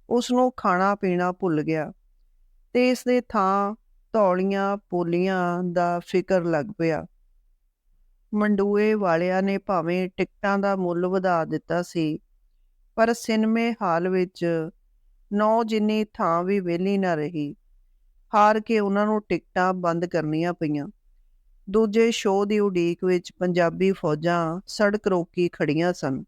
ਉਸ ਨੂੰ ਖਾਣਾ ਪੀਣਾ ਭੁੱਲ ਗਿਆ। ਤੇ ਇਸ ਦੇ ਥਾਂ ਧੌਲੀਆਂ ਪੋਲੀਆਂ ਦਾ ਫਿਕਰ ਲੱਗ ਪਿਆ। ਮੰਡੂਏ ਵਾਲਿਆਂ ਨੇ ਭਾਵੇਂ ਟਿਕਟਾਂ ਦਾ ਮੁੱਲ ਵਧਾ ਦਿੱਤਾ ਸੀ, ਪਰ ਸਿਨੇਮੇ ਹਾਲ ਵਿੱਚ ਨੌ ਜਿੰਨੀ ਥਾਂ ਵੀ ਵਿਹਲੀ ਨਾ ਰਹੀ, ਹਾਰ ਕੇ ਉਹਨਾਂ ਨੂੰ ਟਿਕਟਾਂ ਬੰਦ ਕਰਨੀਆਂ ਪਈਆਂ। ਦੂਜੇ ਸ਼ੋਅ ਦੀ ਉਡੀਕ ਵਿੱਚ ਪੰਜਾਬੀ ਫੌਜਾਂ ਸੜਕ ਰੋਕੀ ਖੜੀਆਂ ਸਨ।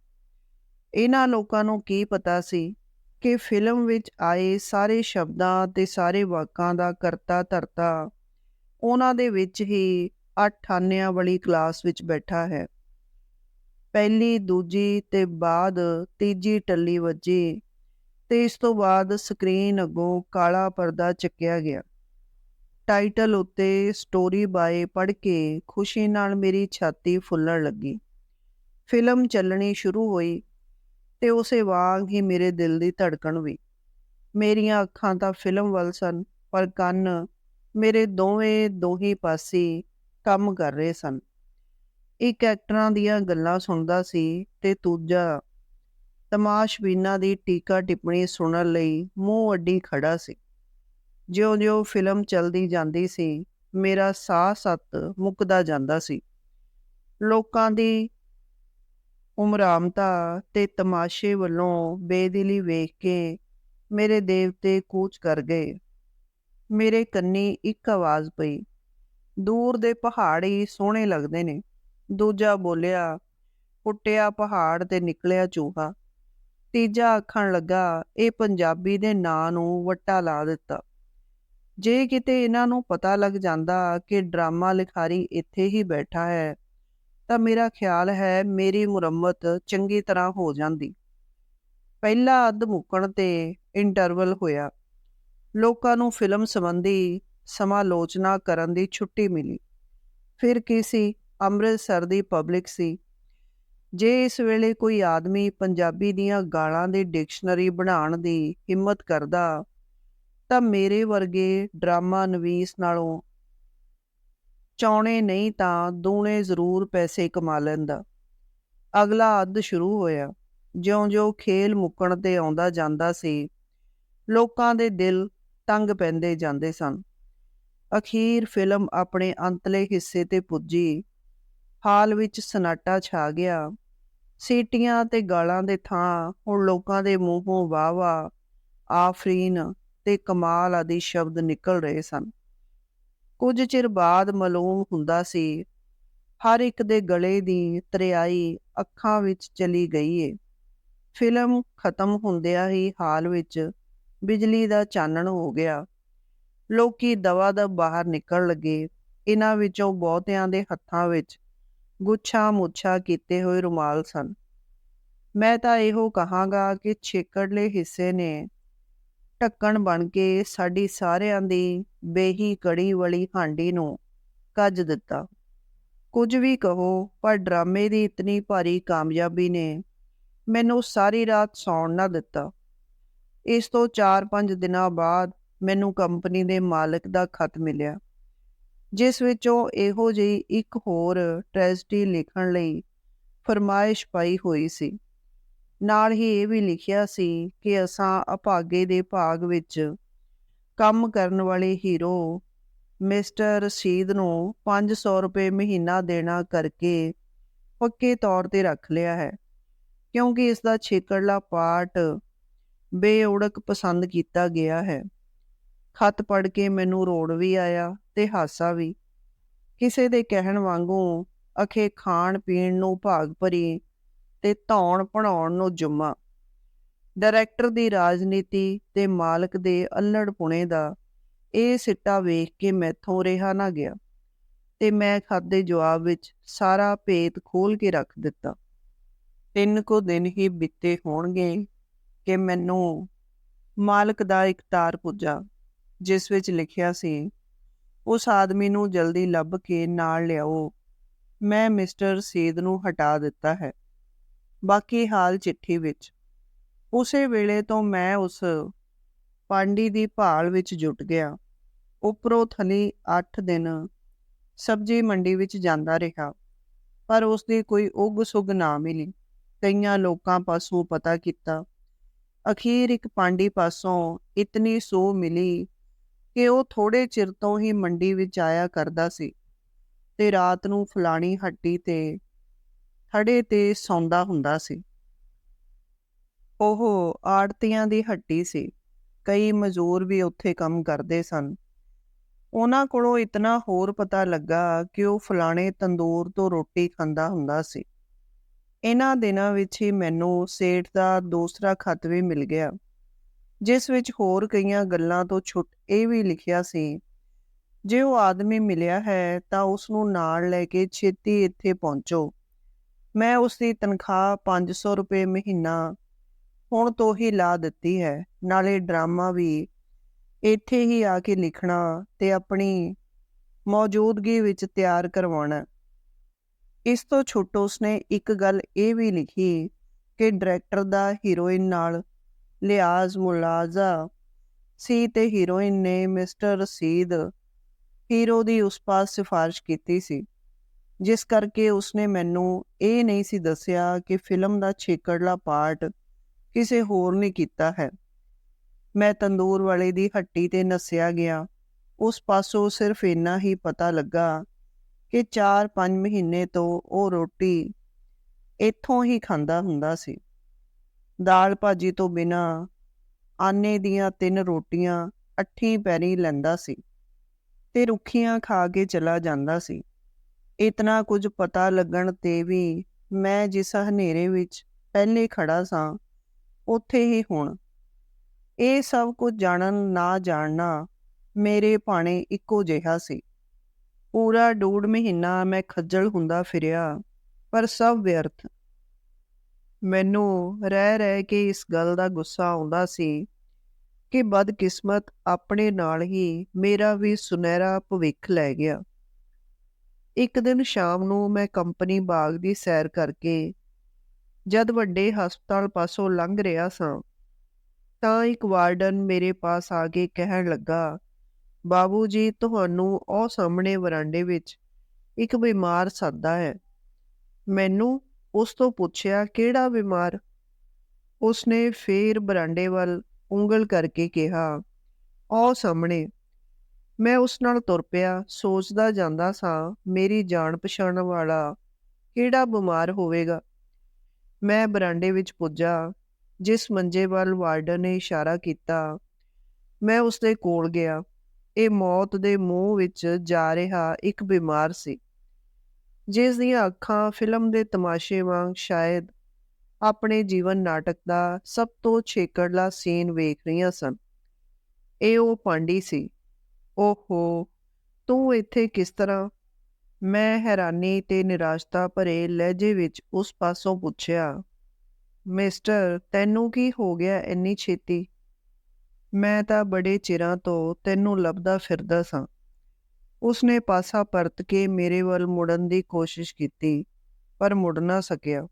ਇਹਨਾਂ ਲੋਕਾਂ ਨੂੰ ਕੀ ਪਤਾ ਸੀ ਕਿ ਫਿਲਮ ਵਿੱਚ ਆਏ ਸਾਰੇ ਸ਼ਬਦਾਂ ਤੇ ਸਾਰੇ ਵਾਕਾਂ ਦਾ ਕਰਤਾ ਧਰਤਾ ਉਹਨਾਂ ਦੇ ਵਿੱਚ ਹੀ ਅੱਠ ਆਨਿਆਂ ਵਾਲੀ ਕਲਾਸ ਵਿੱਚ ਬੈਠਾ ਹੈ। ਪਹਿਲੀ, ਦੂਜੀ ਤੇ ਬਾਅਦ ਤੀਜੀ ਟੱਲੀ ਵੱਜੀ ਤੇ ਇਸ ਤੋਂ ਬਾਅਦ ਸਕਰੀਨ ਅੱਗੋਂ ਕਾਲਾ ਪਰਦਾ ਚੱਕਿਆ ਗਿਆ। ਟਾਈਟਲ ਉੱਤੇ ਸਟੋਰੀ ਬਾਏ ਪੜ੍ਹ ਕੇ ਖੁਸ਼ੀ ਨਾਲ ਮੇਰੀ ਛਾਤੀ ਫੁੱਲਣ ਲੱਗੀ। ਫਿਲਮ ਚੱਲਣੀ ਸ਼ੁਰੂ ਹੋਈ ਤੇ ਉਸੇ ਵਾਂਗ ਹੀ ਮੇਰੇ ਦਿਲ ਦੀ ਧੜਕਣ ਵੀ। ਮੇਰੀਆਂ ਅੱਖਾਂ ਤਾਂ ਫਿਲਮ ਵੱਲ ਸਨ, ਪਰ ਕੰਨ ਮੇਰੇ ਦੋਵੇਂ ਦੋਹੀ ਪਾਸੇ ਕੰਮ ਕਰ ਰਹੇ ਸਨ। ਇੱਕ ਐਕਟਰਾਂ ਦੀਆਂ ਗੱਲਾਂ ਸੁਣਦਾ ਸੀ ਤੇ ਦੂਜਾ ਤਮਾਸ਼ਬੀਨਾਂ ਦੀ ਟੀਕਾ ਟਿੱਪਣੀ ਸੁਣਨ ਲਈ ਮੂੰਹ ਅੱਡੀ ਖੜਾ ਸੀ। ਜਿਉਂ-ਜਿਉਂ ਫਿਲਮ ਚੱਲਦੀ ਜਾਂਦੀ ਸੀ, ਮੇਰਾ ਸਾਹ ਸੱਤ ਮੁੱਕਦਾ ਜਾਂਦਾ ਸੀ। ਲੋਕਾਂ ਦੀ ਉਮਰਾਮਤਾ ਤੇ ਤਮਾਸ਼ੇ ਵੱਲੋਂ ਬੇਦਿਲੀ ਵੇਖ ਕੇ ਮੇਰੇ ਦੇਵਤੇ ਕੂਚ ਕਰ ਗਏ। ਮੇਰੇ ਕੰਨੀ ਇੱਕ ਆਵਾਜ਼ ਪਈ। ਦੂਰ ਦੇ ਪਹਾੜ ਹੀ ਸੋਹਣੇ ਲੱਗਦੇ ਨੇ। ਦੂਜਾ ਬੋਲਿਆ, ਪੁੱਟਿਆ ਪਹਾੜ ਤੇ ਨਿਕਲਿਆ ਚੂਹਾ। ਤੀਜਾ ਆਖਣ ਲੱਗਾ, ਇਹ ਪੰਜਾਬੀ ਦੇ ਨਾਂ ਨੂੰ ਵੱਟਾ ਲਾ ਦਿੱਤਾ। ਜੇ ਕਿਤੇ ਇਹਨਾਂ ਨੂੰ ਪਤਾ ਲੱਗ ਜਾਂਦਾ ਕਿ ਡਰਾਮਾ ਲਿਖਾਰੀ ਇੱਥੇ ਹੀ ਬੈਠਾ ਹੈ ਤਾਂ ਮੇਰਾ ਖਿਆਲ ਹੈ ਮੇਰੀ ਮੁਰੰਮਤ ਚੰਗੀ ਤਰ੍ਹਾਂ ਹੋ ਜਾਂਦੀ। ਪਹਿਲਾ ਅੱਧ ਮੁੱਕਣ ਤੇ ਇੰਟਰਵਲ ਹੋਇਆ। ਲੋਕਾਂ ਨੂੰ ਫਿਲਮ ਸੰਬੰਧੀ ਸਮਾਲੋਚਨਾ ਕਰਨ ਦੀ ਛੁੱਟੀ ਮਿਲੀ। ਫਿਰ ਕੀ ਸੀ? ਅੰਮ੍ਰਿਤਸਰ ਦੀ ਪਬਲਿਕ ਸੀ। ਜੇ ਇਸ ਵੇਲੇ ਕੋਈ ਆਦਮੀ ਪੰਜਾਬੀ ਦੀਆਂ ਗਾਲਾਂ ਦੀ ਡਿਕਸ਼ਨਰੀ ਬਣਾਉਣ ਦੀ ਹਿੰਮਤ ਕਰਦਾ, ਤਾਂ ਮੇਰੇ ਵਰਗੇ ਡਰਾਮਾ ਨਵੀਸ ਨਾਲੋਂ ਚਾਉਣੇ ਨਹੀਂ ਤਾਂ ਦੂਣੇ ਜ਼ਰੂਰ ਪੈਸੇ ਕਮਾ ਲੈਂਦਾ। ਅਗਲਾ ਅੱਧ ਸ਼ੁਰੂ ਹੋਇਆ। ਜਿਉਂ-ਜਿਉਂ ਖੇਲ ਮੁੱਕਣ ਤੇ ਆਉਂਦਾ ਜਾਂਦਾ ਸੀ, ਲੋਕਾਂ ਦੇ ਦਿਲ ਤੰਗ ਪੈਂਦੇ ਜਾਂਦੇ ਸਨ। ਅਖੀਰ ਫਿਲਮ ਆਪਣੇ ਅੰਤਲੇ ਹਿੱਸੇ ਤੇ ਪੁੱਜੀ। ਹਾਲ ਵਿੱਚ ਸਨਾਟਾ ਛਾ ਗਿਆ। ਸੀਟੀਆਂ ਤੇ ਗਾਲਾਂ ਦੇ ਥਾਂ ਹੁਣ ਲੋਕਾਂ ਦੇ ਮੂੰਹੋਂ ਵਾਵਾ ਆਫਰੀਨ ਤੇ ਕਮਾਲ ਆਦਿ ਸ਼ਬਦ ਨਿਕਲ ਰਹੇ ਸਨ। ਕੁਝ ਚਿਰ ਬਾਅਦ ਮਾਲੂਮ ਹੁੰਦਾ ਸੀ, ਹਰ ਇੱਕ ਦੇ ਗਲੇ ਦੀ ਤਰਿਆਈ ਅੱਖਾਂ ਵਿੱਚ ਚਲੀ ਗਈ ਏ। ਫਿਲਮ ਖਤਮ ਹੁੰਦਿਆਂ ਹੀ ਹਾਲ ਵਿੱਚ ਬਿਜਲੀ ਦਾ ਚਾਨਣ ਹੋ ਗਿਆ। ਲੋਕੀ ਦਵਾ ਦਵ ਬਾਹਰ ਨਿਕਲ ਲੱਗੇ। ਇਹਨਾਂ ਵਿੱਚੋਂ ਬਹੁਤਿਆਂ ਦੇ ਹੱਥਾਂ ਵਿੱਚ ਗੁੱਛਾ ਮੁੱਛਾ ਕੀਤੇ ਹੋਏ ਰੁਮਾਲ ਸਨ। ਮੈਂ ਤਾਂ ਇਹੋ ਕਹਾਂਗਾ ਕਿ ਛੇਕੜਲੇ ਹਿੱਸੇ ਨੇ ਢੱਕਣ ਬਣ ਕੇ ਸਾਡੀ ਸਾਰਿਆਂ ਦੀ ਬੇਹੀ ਕੜੀ ਵਾਲੀ ਹਾਂਡੀ ਨੂੰ ਕੱਜ ਦਿੱਤਾ। ਕੁਝ ਵੀ ਕਹੋ, ਪਰ ਡਰਾਮੇ ਦੀ ਇਤਨੀ ਭਾਰੀ ਕਾਮਯਾਬੀ ਨੇ ਮੈਨੂੰ ਸਾਰੀ ਰਾਤ ਸੌਣ ਨਾ ਦਿੱਤਾ। ਇਸ ਤੋਂ 4-5 ਦਿਨਾਂ ਬਾਅਦ ਮੈਨੂੰ ਕੰਪਨੀ ਦੇ ਮਾਲਕ ਦਾ ਖਤ ਮਿਲਿਆ, ਜਿਸ ਵਿੱਚ ਉਹ ਇਹੋ ਜਿਹੀ ਇੱਕ ਹੋਰ ਟ੍ਰੈਜਡੀ ਲਿਖਣ ਲਈ ਫਰਮਾਇਸ਼ ਪਾਈ ਹੋਈ ਸੀ। ਨਾਲ ਹੀ ਇਹ ਵੀ ਲਿਖਿਆ ਸੀ ਕਿ ਅਸਾਂ ਅਭਾਗੇ ਦੇ ਭਾਗ ਵਿੱਚ ਕੰਮ ਕਰਨ ਵਾਲੇ ਹੀਰੋ ਮਿਸਟਰ ਰਸ਼ੀਦ ਨੂੰ 500 ਰੁਪਏ ਮਹੀਨਾ ਦੇਣਾ ਕਰਕੇ ਪੱਕੇ ਤੌਰ ਤੇ ਰੱਖ ਲਿਆ ਹੈ, ਕਿਉਂਕਿ ਇਸ ਦਾ ਛੇਕੜਲਾ ਪਾਠ ਬੇਉੜਕ ਪਸੰਦ ਕੀਤਾ ਗਿਆ ਹੈ। ਖਤ ਪੜ ਕੇ ਮੈਨੂੰ ਰੋੜ ਵੀ ਆਇਆ ਤੇ ਹਾਸਾ ਵੀ। ਕਿਸੇ ਦੇ ਕਹਿਣ ਵਾਂਗੂ ਅਖੇ ਖਾਣ ਪੀਣ ਨੂੰ ਭਾਗ ਭਰੀ ਤੇ ਧੌਣ ਪਣਾਉਣ ਨੂੰ ਜੁਮਾ। ਡਾਇਰੈਕਟਰ ਦੀ ਰਾਜਨੀਤੀ ਤੇ ਮਾਲਕ ਦੇ ਅਲੜ ਪੁਣੇ ਦਾ ਇਹ ਸਿੱਟਾ ਵੇਖ ਕੇ ਮੈਥੋਂ ਰਿਹਾ ਨਾ ਗਿਆ ਤੇ ਮੈਂ ਖਤ ਜਵਾਬ ਵਿੱਚ ਸਾਰਾ ਭੇਤ ਖੋਲ ਕੇ ਰੱਖ ਦਿੱਤਾ। ਤਿੰਨ ਕੁ ਦਿਨ ਹੀ ਬੀਤੇ ਹੋਣਗੇ ਕਿ ਮੈਨੂੰ ਮਾਲਕ ਦਾ ਇੱਕ ਤਾਰ ਪੁੱਜਾ, ਜਿਸ ਵਿੱਚ ਲਿਖਿਆ ਸੀ, ਉਸ ਆਦਮੀ ਨੂੰ ਜਲਦੀ ਲੱਭ ਕੇ ਨਾਲ ਲਿਆਓ। ਮੈਂ ਮਿਸਟਰ ਸੀਦ ਨੂੰ ਹਟਾ ਦਿੱਤਾ ਹੈ। ਬਾਕੀ ਹਾਲ ਚਿੱਠੀ ਵਿੱਚ ਉਸੇ ਵੇਲੇ ਤੋਂ ਮੈਂ ਉਸ ਪਾਂਡੀ ਦੀ ਭਾਲ ਵਿੱਚ ਜੁਟ ਗਿਆ। ਉਪਰੋਂ ਥਲੀ 8 ਦਿਨ ਸਬਜ਼ੀ ਮੰਡੀ ਵਿੱਚ ਜਾਂਦਾ ਰਿਹਾ, ਪਰ ਉਸ ਦੀ ਕੋਈ ਉਗ ਸੁਗ ਨਾ ਮਿਲੀ। ਕਈਆਂ ਲੋਕਾਂ ਪਾਸੋਂ ਪਤਾ ਕੀਤਾ, ਅਖੀਰ ਇੱਕ ਪਾਂਡੀ ਪਾਸੋਂ ਇਤਨੀ ਸੋ ਮਿਲੀ ਕਿ ਉਹ ਥੋੜੇ ਚਿਰ ਤੋਂ ਹੀ ਮੰਡੀ ਵਿੱਚ ਆਇਆ ਕਰਦਾ ਸੀ ਤੇ ਰਾਤ ਨੂੰ ਫਲਾਣੀ ਹੱਟੀ ਤੇ ਥੜੇ ਤੇ ਸੌਂਦਾ ਹੁੰਦਾ ਸੀ। ਉਹ ਆੜਤੀਆਂ ਦੀ ਹੱਟੀ ਸੀ। ਕਈ ਮਜ਼ਦੂਰ ਵੀ ਉੱਥੇ ਕੰਮ ਕਰਦੇ ਸਨ। ਉਹਨਾਂ ਕੋਲੋਂ ਇਤਨਾ ਹੋਰ ਪਤਾ ਲੱਗਾ ਕਿ ਉਹ ਫਲਾਣੇ ਤੰਦੂਰ ਤੋਂ ਰੋਟੀ ਖਾਂਦਾ ਹੁੰਦਾ ਸੀ। ਇਹਨਾਂ ਦਿਨਾਂ ਵਿੱਚ ਹੀ ਮੈਨੂੰ ਸੇਠ ਦਾ ਦੂਸਰਾ ਖਤ ਵੀ ਮਿਲ ਗਿਆ, ਜਿਸ ਵਿੱਚ ਹੋਰ ਕਈਆਂ ਗੱਲਾਂ ਤੋਂ ਛੁੱਟ ਇਹ ਵੀ ਲਿਖਿਆ ਸੀ, ਜੇ ਉਹ ਆਦਮੀ ਮਿਲਿਆ ਹੈ ਤਾਂ ਉਸ ਨੂੰ ਨਾਲ ਲੈ ਕੇ ਛੇਤੀ ਇੱਥੇ ਪਹੁੰਚੋ। ਮੈਂ ਉਸ ਦੀ ਤਨਖਾਹ 500 ਰੁਪਏ ਮਹੀਨਾ ਹੁਣ ਤੋਂ ਹੀ ਲਾ ਦਿੱਤੀ ਹੈ, ਨਾਲੇ ਡਰਾਮਾ ਵੀ। ਇੱਥੇ ਹੀ ਆ ਕੇ ਲਿਖਣਾ ਤੇ ਆਪਣੀ ਮੌਜੂਦਗੀ ਵਿੱਚ ਤਿਆਰ ਕਰਵਾਉਣਾ। ਇਸ ਤੋਂ ਛੁੱਟ ਉਸਨੇ ਇੱਕ ਗੱਲ ਇਹ ਵੀ ਲਿਖੀ ਕਿ ਡਾਇਰੈਕਟਰ ਦਾ ਹੀਰੋਇਨ ਨਾਲ ਲਿਆਜ਼ ਮੁਲਾਜ਼ਾ ਸੀ ਤੇ ਹੀਰੋਇਨ ਨੇ ਮਿਸਟਰ ਰਸੀਦ ਹੀਰੋ ਦੀ ਉਸ ਪਾਸ ਸਿਫਾਰਿਸ਼ ਕੀਤੀ ਸੀ। ਜਿਸ ਕਰਕੇ ਉਸਨੇ ਮੈਨੂੰ ਇਹ ਨਹੀਂ ਸੀ ਦੱਸਿਆ ਕਿ ਫਿਲਮ ਦਾ ਛੇਕੜਲਾ ਪਾਰਟ ਕਿਸੇ ਹੋਰ ਨੇ ਕੀਤਾ ਹੈ। ਮੈਂ ਤੰਦੂਰ ਵਾਲੇ ਦੀ ਹੱਟੀ ਤੇ ਨਸਿਆ ਗਿਆ। ਉਸ ਪਾਸੋਂ ਸਿਰਫ ਇੰਨਾ ਹੀ ਪਤਾ ਲੱਗਾ ਕਿ 4-5 ਮਹੀਨੇ ਤੋਂ ਉਹ ਰੋਟੀ ਇੱਥੋਂ ਹੀ ਖਾਂਦਾ ਹੁੰਦਾ ਸੀ। ਦਾਲ ਭਾਜੀ ਤੋਂ ਬਿਨਾ ਆਨੇ ਦੀਆਂ ਤਿੰਨ ਰੋਟੀਆਂ ਅੱਠੀ ਪੈਰੀ ਲੈਂਦਾ ਸੀ ਤੇ ਰੁੱਖੀਆਂ ਖਾ ਕੇ ਚਲਾ ਜਾਂਦਾ ਸੀ। ਇਤਨਾ ਕੁਝ ਪਤਾ ਲੱਗਣ ਤੇ ਵੀ ਮੈਂ ਜਿਸ ਹਨੇਰੇ ਵਿੱਚ ਪਹਿਲੇ ਖੜਾ ਸਾਂ ਉੱਥੇ ਹੀ ਹੁਣ। ਇਹ ਸਭ ਕੁਝ ਜਾਣਨ ਨਾ ਜਾਣਨਾ ਮੇਰੇ ਭਾਣੇ ਇੱਕੋ ਜਿਹਾ ਸੀ। ਪੂਰਾ ਡੂੜ ਮਹੀਨਾ ਮੈਂ ਖੱਜਲ ਹੁੰਦਾ ਫਿਰਿਆ, ਪਰ ਸਭ ਵਿਅਰਥ। ਮੈਨੂੰ ਰਹਿ ਰਹਿ ਕੇ ਇਸ ਗੱਲ ਦਾ ਗੁੱਸਾ ਆਉਂਦਾ ਸੀ ਕਿ ਬਦਕਿਸਮਤ ਆਪਣੇ ਨਾਲ ਹੀ ਮੇਰਾ ਵੀ ਸੁਨਹਿਰਾ ਭਵਿੱਖ ਲੈ ਗਿਆ। ਇੱਕ ਦਿਨ ਸ਼ਾਮ ਨੂੰ ਮੈਂ ਕੰਪਨੀ ਬਾਗ ਦੀ ਸੈਰ ਕਰਕੇ ਜਦ ਵੱਡੇ ਹਸਪਤਾਲ ਪਾਸੋਂ ਲੰਘ ਰਿਹਾ ਸਾਂ, ਤਾਂ ਇੱਕ ਵਾਰਡਨ ਮੇਰੇ ਪਾਸ ਆ ਕੇ ਕਹਿਣ ਲੱਗਾ ਬਾਬੂ ਜੀ ਤੁਹਾਨੂੰ ਉਹ ਸਾਹਮਣੇ ਵਰਾਂਡੇ ਵਿੱਚ ਇੱਕ ਬਿਮਾਰ ਸੱਦਾ ਹੈ। ਮੈਨੂੰ ਉਸ ਤੋਂ ਪੁੱਛਿਆ, ਕਿਹੜਾ ਬਿਮਾਰ? ਉਸਨੇ ਫੇਰ ਬਰਾਂਡੇ ਵੱਲ ਉਂਗਲ ਕਰਕੇ ਕਿਹਾ, ਉਹ ਸਾਹਮਣੇ। ਮੈਂ ਉਸ ਨਾਲ ਤੁਰ ਪਿਆ, ਸੋਚਦਾ ਜਾਂਦਾ ਸਾਂ, ਮੇਰੀ ਜਾਣ ਪਛਾਣ ਵਾਲਾ ਕਿਹੜਾ ਬਿਮਾਰ ਹੋਵੇਗਾ? ਮੈਂ ਬਰਾਂਡੇ ਵਿੱਚ ਪੁੱਜਾ, ਜਿਸ ਮੰਜੇ ਵੱਲ ਵਾਰਡਨ ਨੇ ਇਸ਼ਾਰਾ ਕੀਤਾ। ਮੈਂ ਉਸ ਦੇ ਕੋਲ ਗਿਆ। ਇਹ ਮੌਤ ਦੇ ਮੂੰਹ ਵਿੱਚ ਜਾ ਰਿਹਾ ਇੱਕ ਬਿਮਾਰ ਸੀ, ਜਿਸ ਦੀਆਂ ਅੱਖਾਂ ਫਿਲਮ ਦੇ ਤਮਾਸ਼ੇ ਵਾਂਗ ਸ਼ਾਇਦ ਆਪਣੇ ਜੀਵਨ ਨਾਟਕ ਦਾ ਸਭ ਤੋਂ ਛੇਕੜਲਾ ਸੀਨ ਵੇਖ ਰਹੀਆਂ ਸਨ। ਇਹ ਉਹ ਪਾਂਡੀ ਸੀ। ਓਹੋ, ਤੂੰ ਇੱਥੇ ਕਿਸ ਤਰ੍ਹਾਂ ਮੈਂ ਹੈਰਾਨੀ ਤੇ ਨਿਰਾਸ਼ਤਾ ਭਰੇ ਲਹਿਜੇ ਵਿੱਚ ਉਸ ਪਾਸੋਂ ਪੁੱਛਿਆ, ਮਿਸਟਰ, ਤੈਨੂੰ ਕੀ ਹੋ ਗਿਆ ਇੰਨੀ ਛੇਤੀ? ਮੈਂ ਤਾਂ ਬੜੇ ਚਿਰਾਂ ਤੋਂ ਤੈਨੂੰ ਲੱਭਦਾ ਫਿਰਦਾ ਸਾਂ। ਉਸਨੇ ਪਾਸਾ ਪਰਤ ਕੇ ਮੇਰੇ ਵੱਲ ਮੁੜਨ ਦੀ ਕੋਸ਼ਿਸ਼ ਕੀਤੀ, ਪਰ ਮੁੜ ਨਾ ਸਕਿਆ।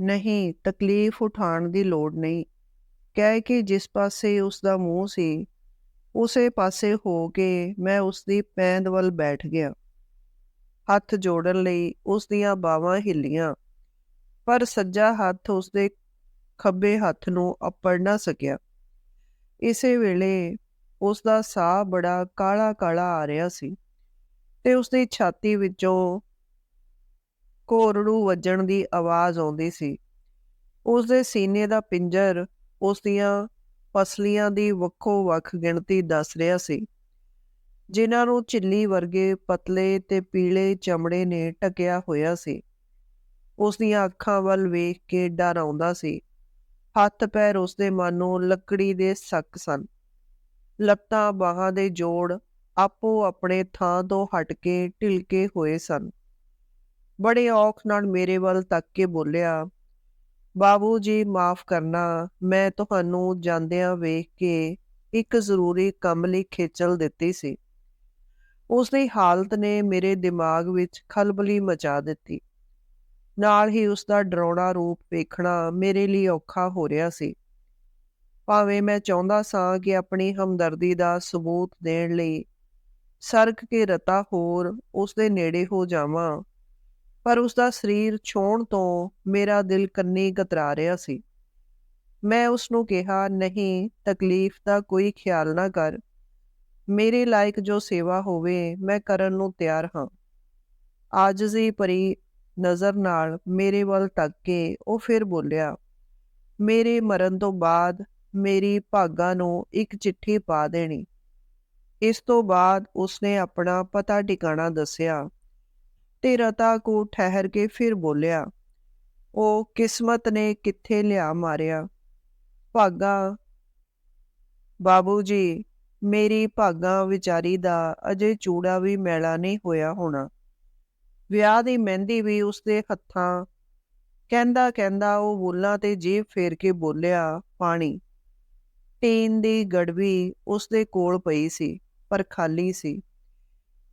ਨਹੀਂ, ਤਕਲੀਫ ਉਠਾਉਣ ਦੀ ਲੋੜ ਨਹੀਂ। ਕਹਿ ਕੇ ਜਿਸ ਪਾਸੇ ਉਸ ਦਾ ਮੂੰਹ ਸੀ, ਉਸੇ ਪਾਸੇ ਹੋ ਕੇ ਮੈਂ ਉਸ ਦੀ ਪੈਂਦ ਵੱਲ ਬੈਠ ਗਿਆ। ਹੱਥ ਜੋੜਨ ਲਈ ਉਸ ਦੀਆਂ ਬਾਹਾਂ ਹਿੱਲੀਆਂ, ਪਰ ਸੱਜਾ ਹੱਥ ਉਸ ਦੇ ਖੱਬੇ ਹੱਥ ਨੂੰ ਅਪੜ ਨਾ ਸਕਿਆ। ਇਸੇ ਵੇਲੇ ਉਸ ਦਾ ਸਾਹ ਬੜਾ ਕਾਲਾ ਕਾਲਾ ਆ ਰਿਹਾ ਸੀ ਤੇ ਉਸ ਦੀ ਛਾਤੀ ਵਿੱਚੋਂ ਕੋਰੜੂ ਵੱਜਣ ਦੀ ਆਵਾਜ਼ ਆਉਂਦੀ ਸੀ। ਉਸ ਦੇ ਸੀਨੇ ਦਾ ਪਿੰਜਰ ਉਸ ਦੀਆਂ ਪਸਲੀਆਂ ਦੀ ਵੱਖੋ ਵੱਖ ਗਿਣਤੀ ਦੱਸ ਰਿਹਾ ਸੀ। ਜਿਨ੍ਹਾਂ ਨੂੰ ਝਿੱਲੀ ਵਰਗੇ ਪਤਲੇ ਤੇ ਪੀਲੇ ਚਮੜੇ ਨੇ ਟਕਿਆ ਹੋਇਆ ਸੀ। ਉਸ ਦੀਆਂ ਅੱਖਾਂ ਵੱਲ ਵੇਖ ਕੇ ਡਰ ਆਉਂਦਾ ਸੀ। ਹੱਥ ਪੈਰ ਉਸ ਦੇ ਮਨ ਨੂੰ ਲੱਕੜੀ ਦੇ ਸੱਕ ਸਨ। ਲੱਤਾਂ, ਬਾਹਾਂ ਦੇ ਜੋੜ ਆਪੋ ਆਪਣੇ ਥਾਂ ਤੋਂ ਹਟ ਕੇ ਢਿਲਕੇ ਹੋਏ ਸਨ। ਬੜੇ ਔਖ ਨਾਲ ਮੇਰੇ ਵੱਲ ਤੱਕ ਕੇ ਬੋਲਿਆ, ਬਾਬੂ ਜੀ, ਮਾਫ ਕਰਨਾ, ਮੈਂ ਤੁਹਾਨੂੰ ਜਾਂਦਿਆਂ ਵੇਖ ਕੇ ਇੱਕ ਜ਼ਰੂਰੀ ਕੰਮ ਲਈ ਖੇਚਲ ਦਿੱਤੀ ਸੀ। ਉਸ ਦੀ ਹਾਲਤ ਨੇ ਮੇਰੇ ਦਿਮਾਗ ਵਿੱਚ ਖਲਬਲੀ ਮਚਾ ਦਿੱਤੀ। ਨਾਲ ਹੀ ਉਸ ਦਾ ਡਰਾਉਣਾ ਰੂਪ ਵੇਖਣਾ ਮੇਰੇ ਲਈ ਔਖਾ ਹੋ ਰਿਹਾ ਸੀ। ਭਾਵੇਂ ਮੈਂ ਚਾਹੁੰਦਾ ਸਾਂ ਕਿ ਆਪਣੀ ਹਮਦਰਦੀ ਦਾ ਸਬੂਤ ਦੇਣ ਲਈ ਸਰਕ ਕੇ ਰਤਾ ਹੋਰ ਉਸ ਦੇ ਨੇੜੇ ਹੋ ਜਾਵਾਂ, ਪਰ ਉਸ ਦਾ ਸਰੀਰ ਛੋਣ ਤੋਂ ਮੇਰਾ ਦਿਲ ਕੰਨੀ ਕਤਰਾ ਰਿਹਾ ਸੀ। ਮੈਂ ਉਸ ਨੂੰ ਕਿਹਾ, ਨਹੀਂ, ਤਕਲੀਫ ਦਾ ਕੋਈ ਖਿਆਲ ਨਾ ਕਰ। ਮੇਰੇ ਲਾਇਕ ਜੋ ਸੇਵਾ ਹੋਵੇ, ਮੈਂ ਕਰਨ ਨੂੰ ਤਿਆਰ ਹਾਂ। ਆਜਜ਼ੀ ਭਰੀ ਨਜ਼ਰ ਨਾਲ ਮੇਰੇ ਵੱਲ ਤੱਕ ਕੇ ਉਹ ਫਿਰ ਬੋਲਿਆ, ਮੇਰੇ ਮਰਨ ਤੋਂ ਬਾਅਦ ਮੇਰੀ ਭਾਗਾ ਨੂੰ ਇੱਕ ਚਿੱਠੀ ਪਾ ਦੇਣੀ। ਇਸ ਤੋਂ ਬਾਅਦ ਉਸਨੇ ਆਪਣਾ ਪਤਾ ਟਿਕਾਣਾ ਦੱਸਿਆ ਤੇ ਰਤਾ ਕੋ ਠਹਿਰ ਕੇ ਫਿਰ ਬੋਲਿਆ, ਉਹ ਕਿਸਮਤ ਨੇ ਕਿੱਥੇ ਲਿਆ ਮਾਰਿਆ? ਭਾਗਾ? ਬਾਬੂ ਜੀ ਮੇਰੀ ਭਾਗਾ ਵਿਚਾਰੀ ਦਾ ਅਜੇ ਚੂੜਾ ਵੀ ਮੈਲਾ ਨਹੀਂ ਹੋਇਆ ਹੋਣਾ। ਵਿਆਹ ਦੀ ਮਹਿੰਦੀ ਵੀ ਉਸਦੇ ਹੱਥਾਂ ਕਹਿੰਦਾ ਕਹਿੰਦਾ ਉਹ ਬੋਲਾਂ ਤੇ ਜੀਭ ਫੇਰ ਕੇ ਬੋਲਿਆ, ਪਾਣੀ। ਟੀਨ ਦੀ ਗੜਵੀ ਉਸਦੇ ਕੋਲ ਪਈ ਸੀ, ਪਰ ਖਾਲੀ ਸੀ।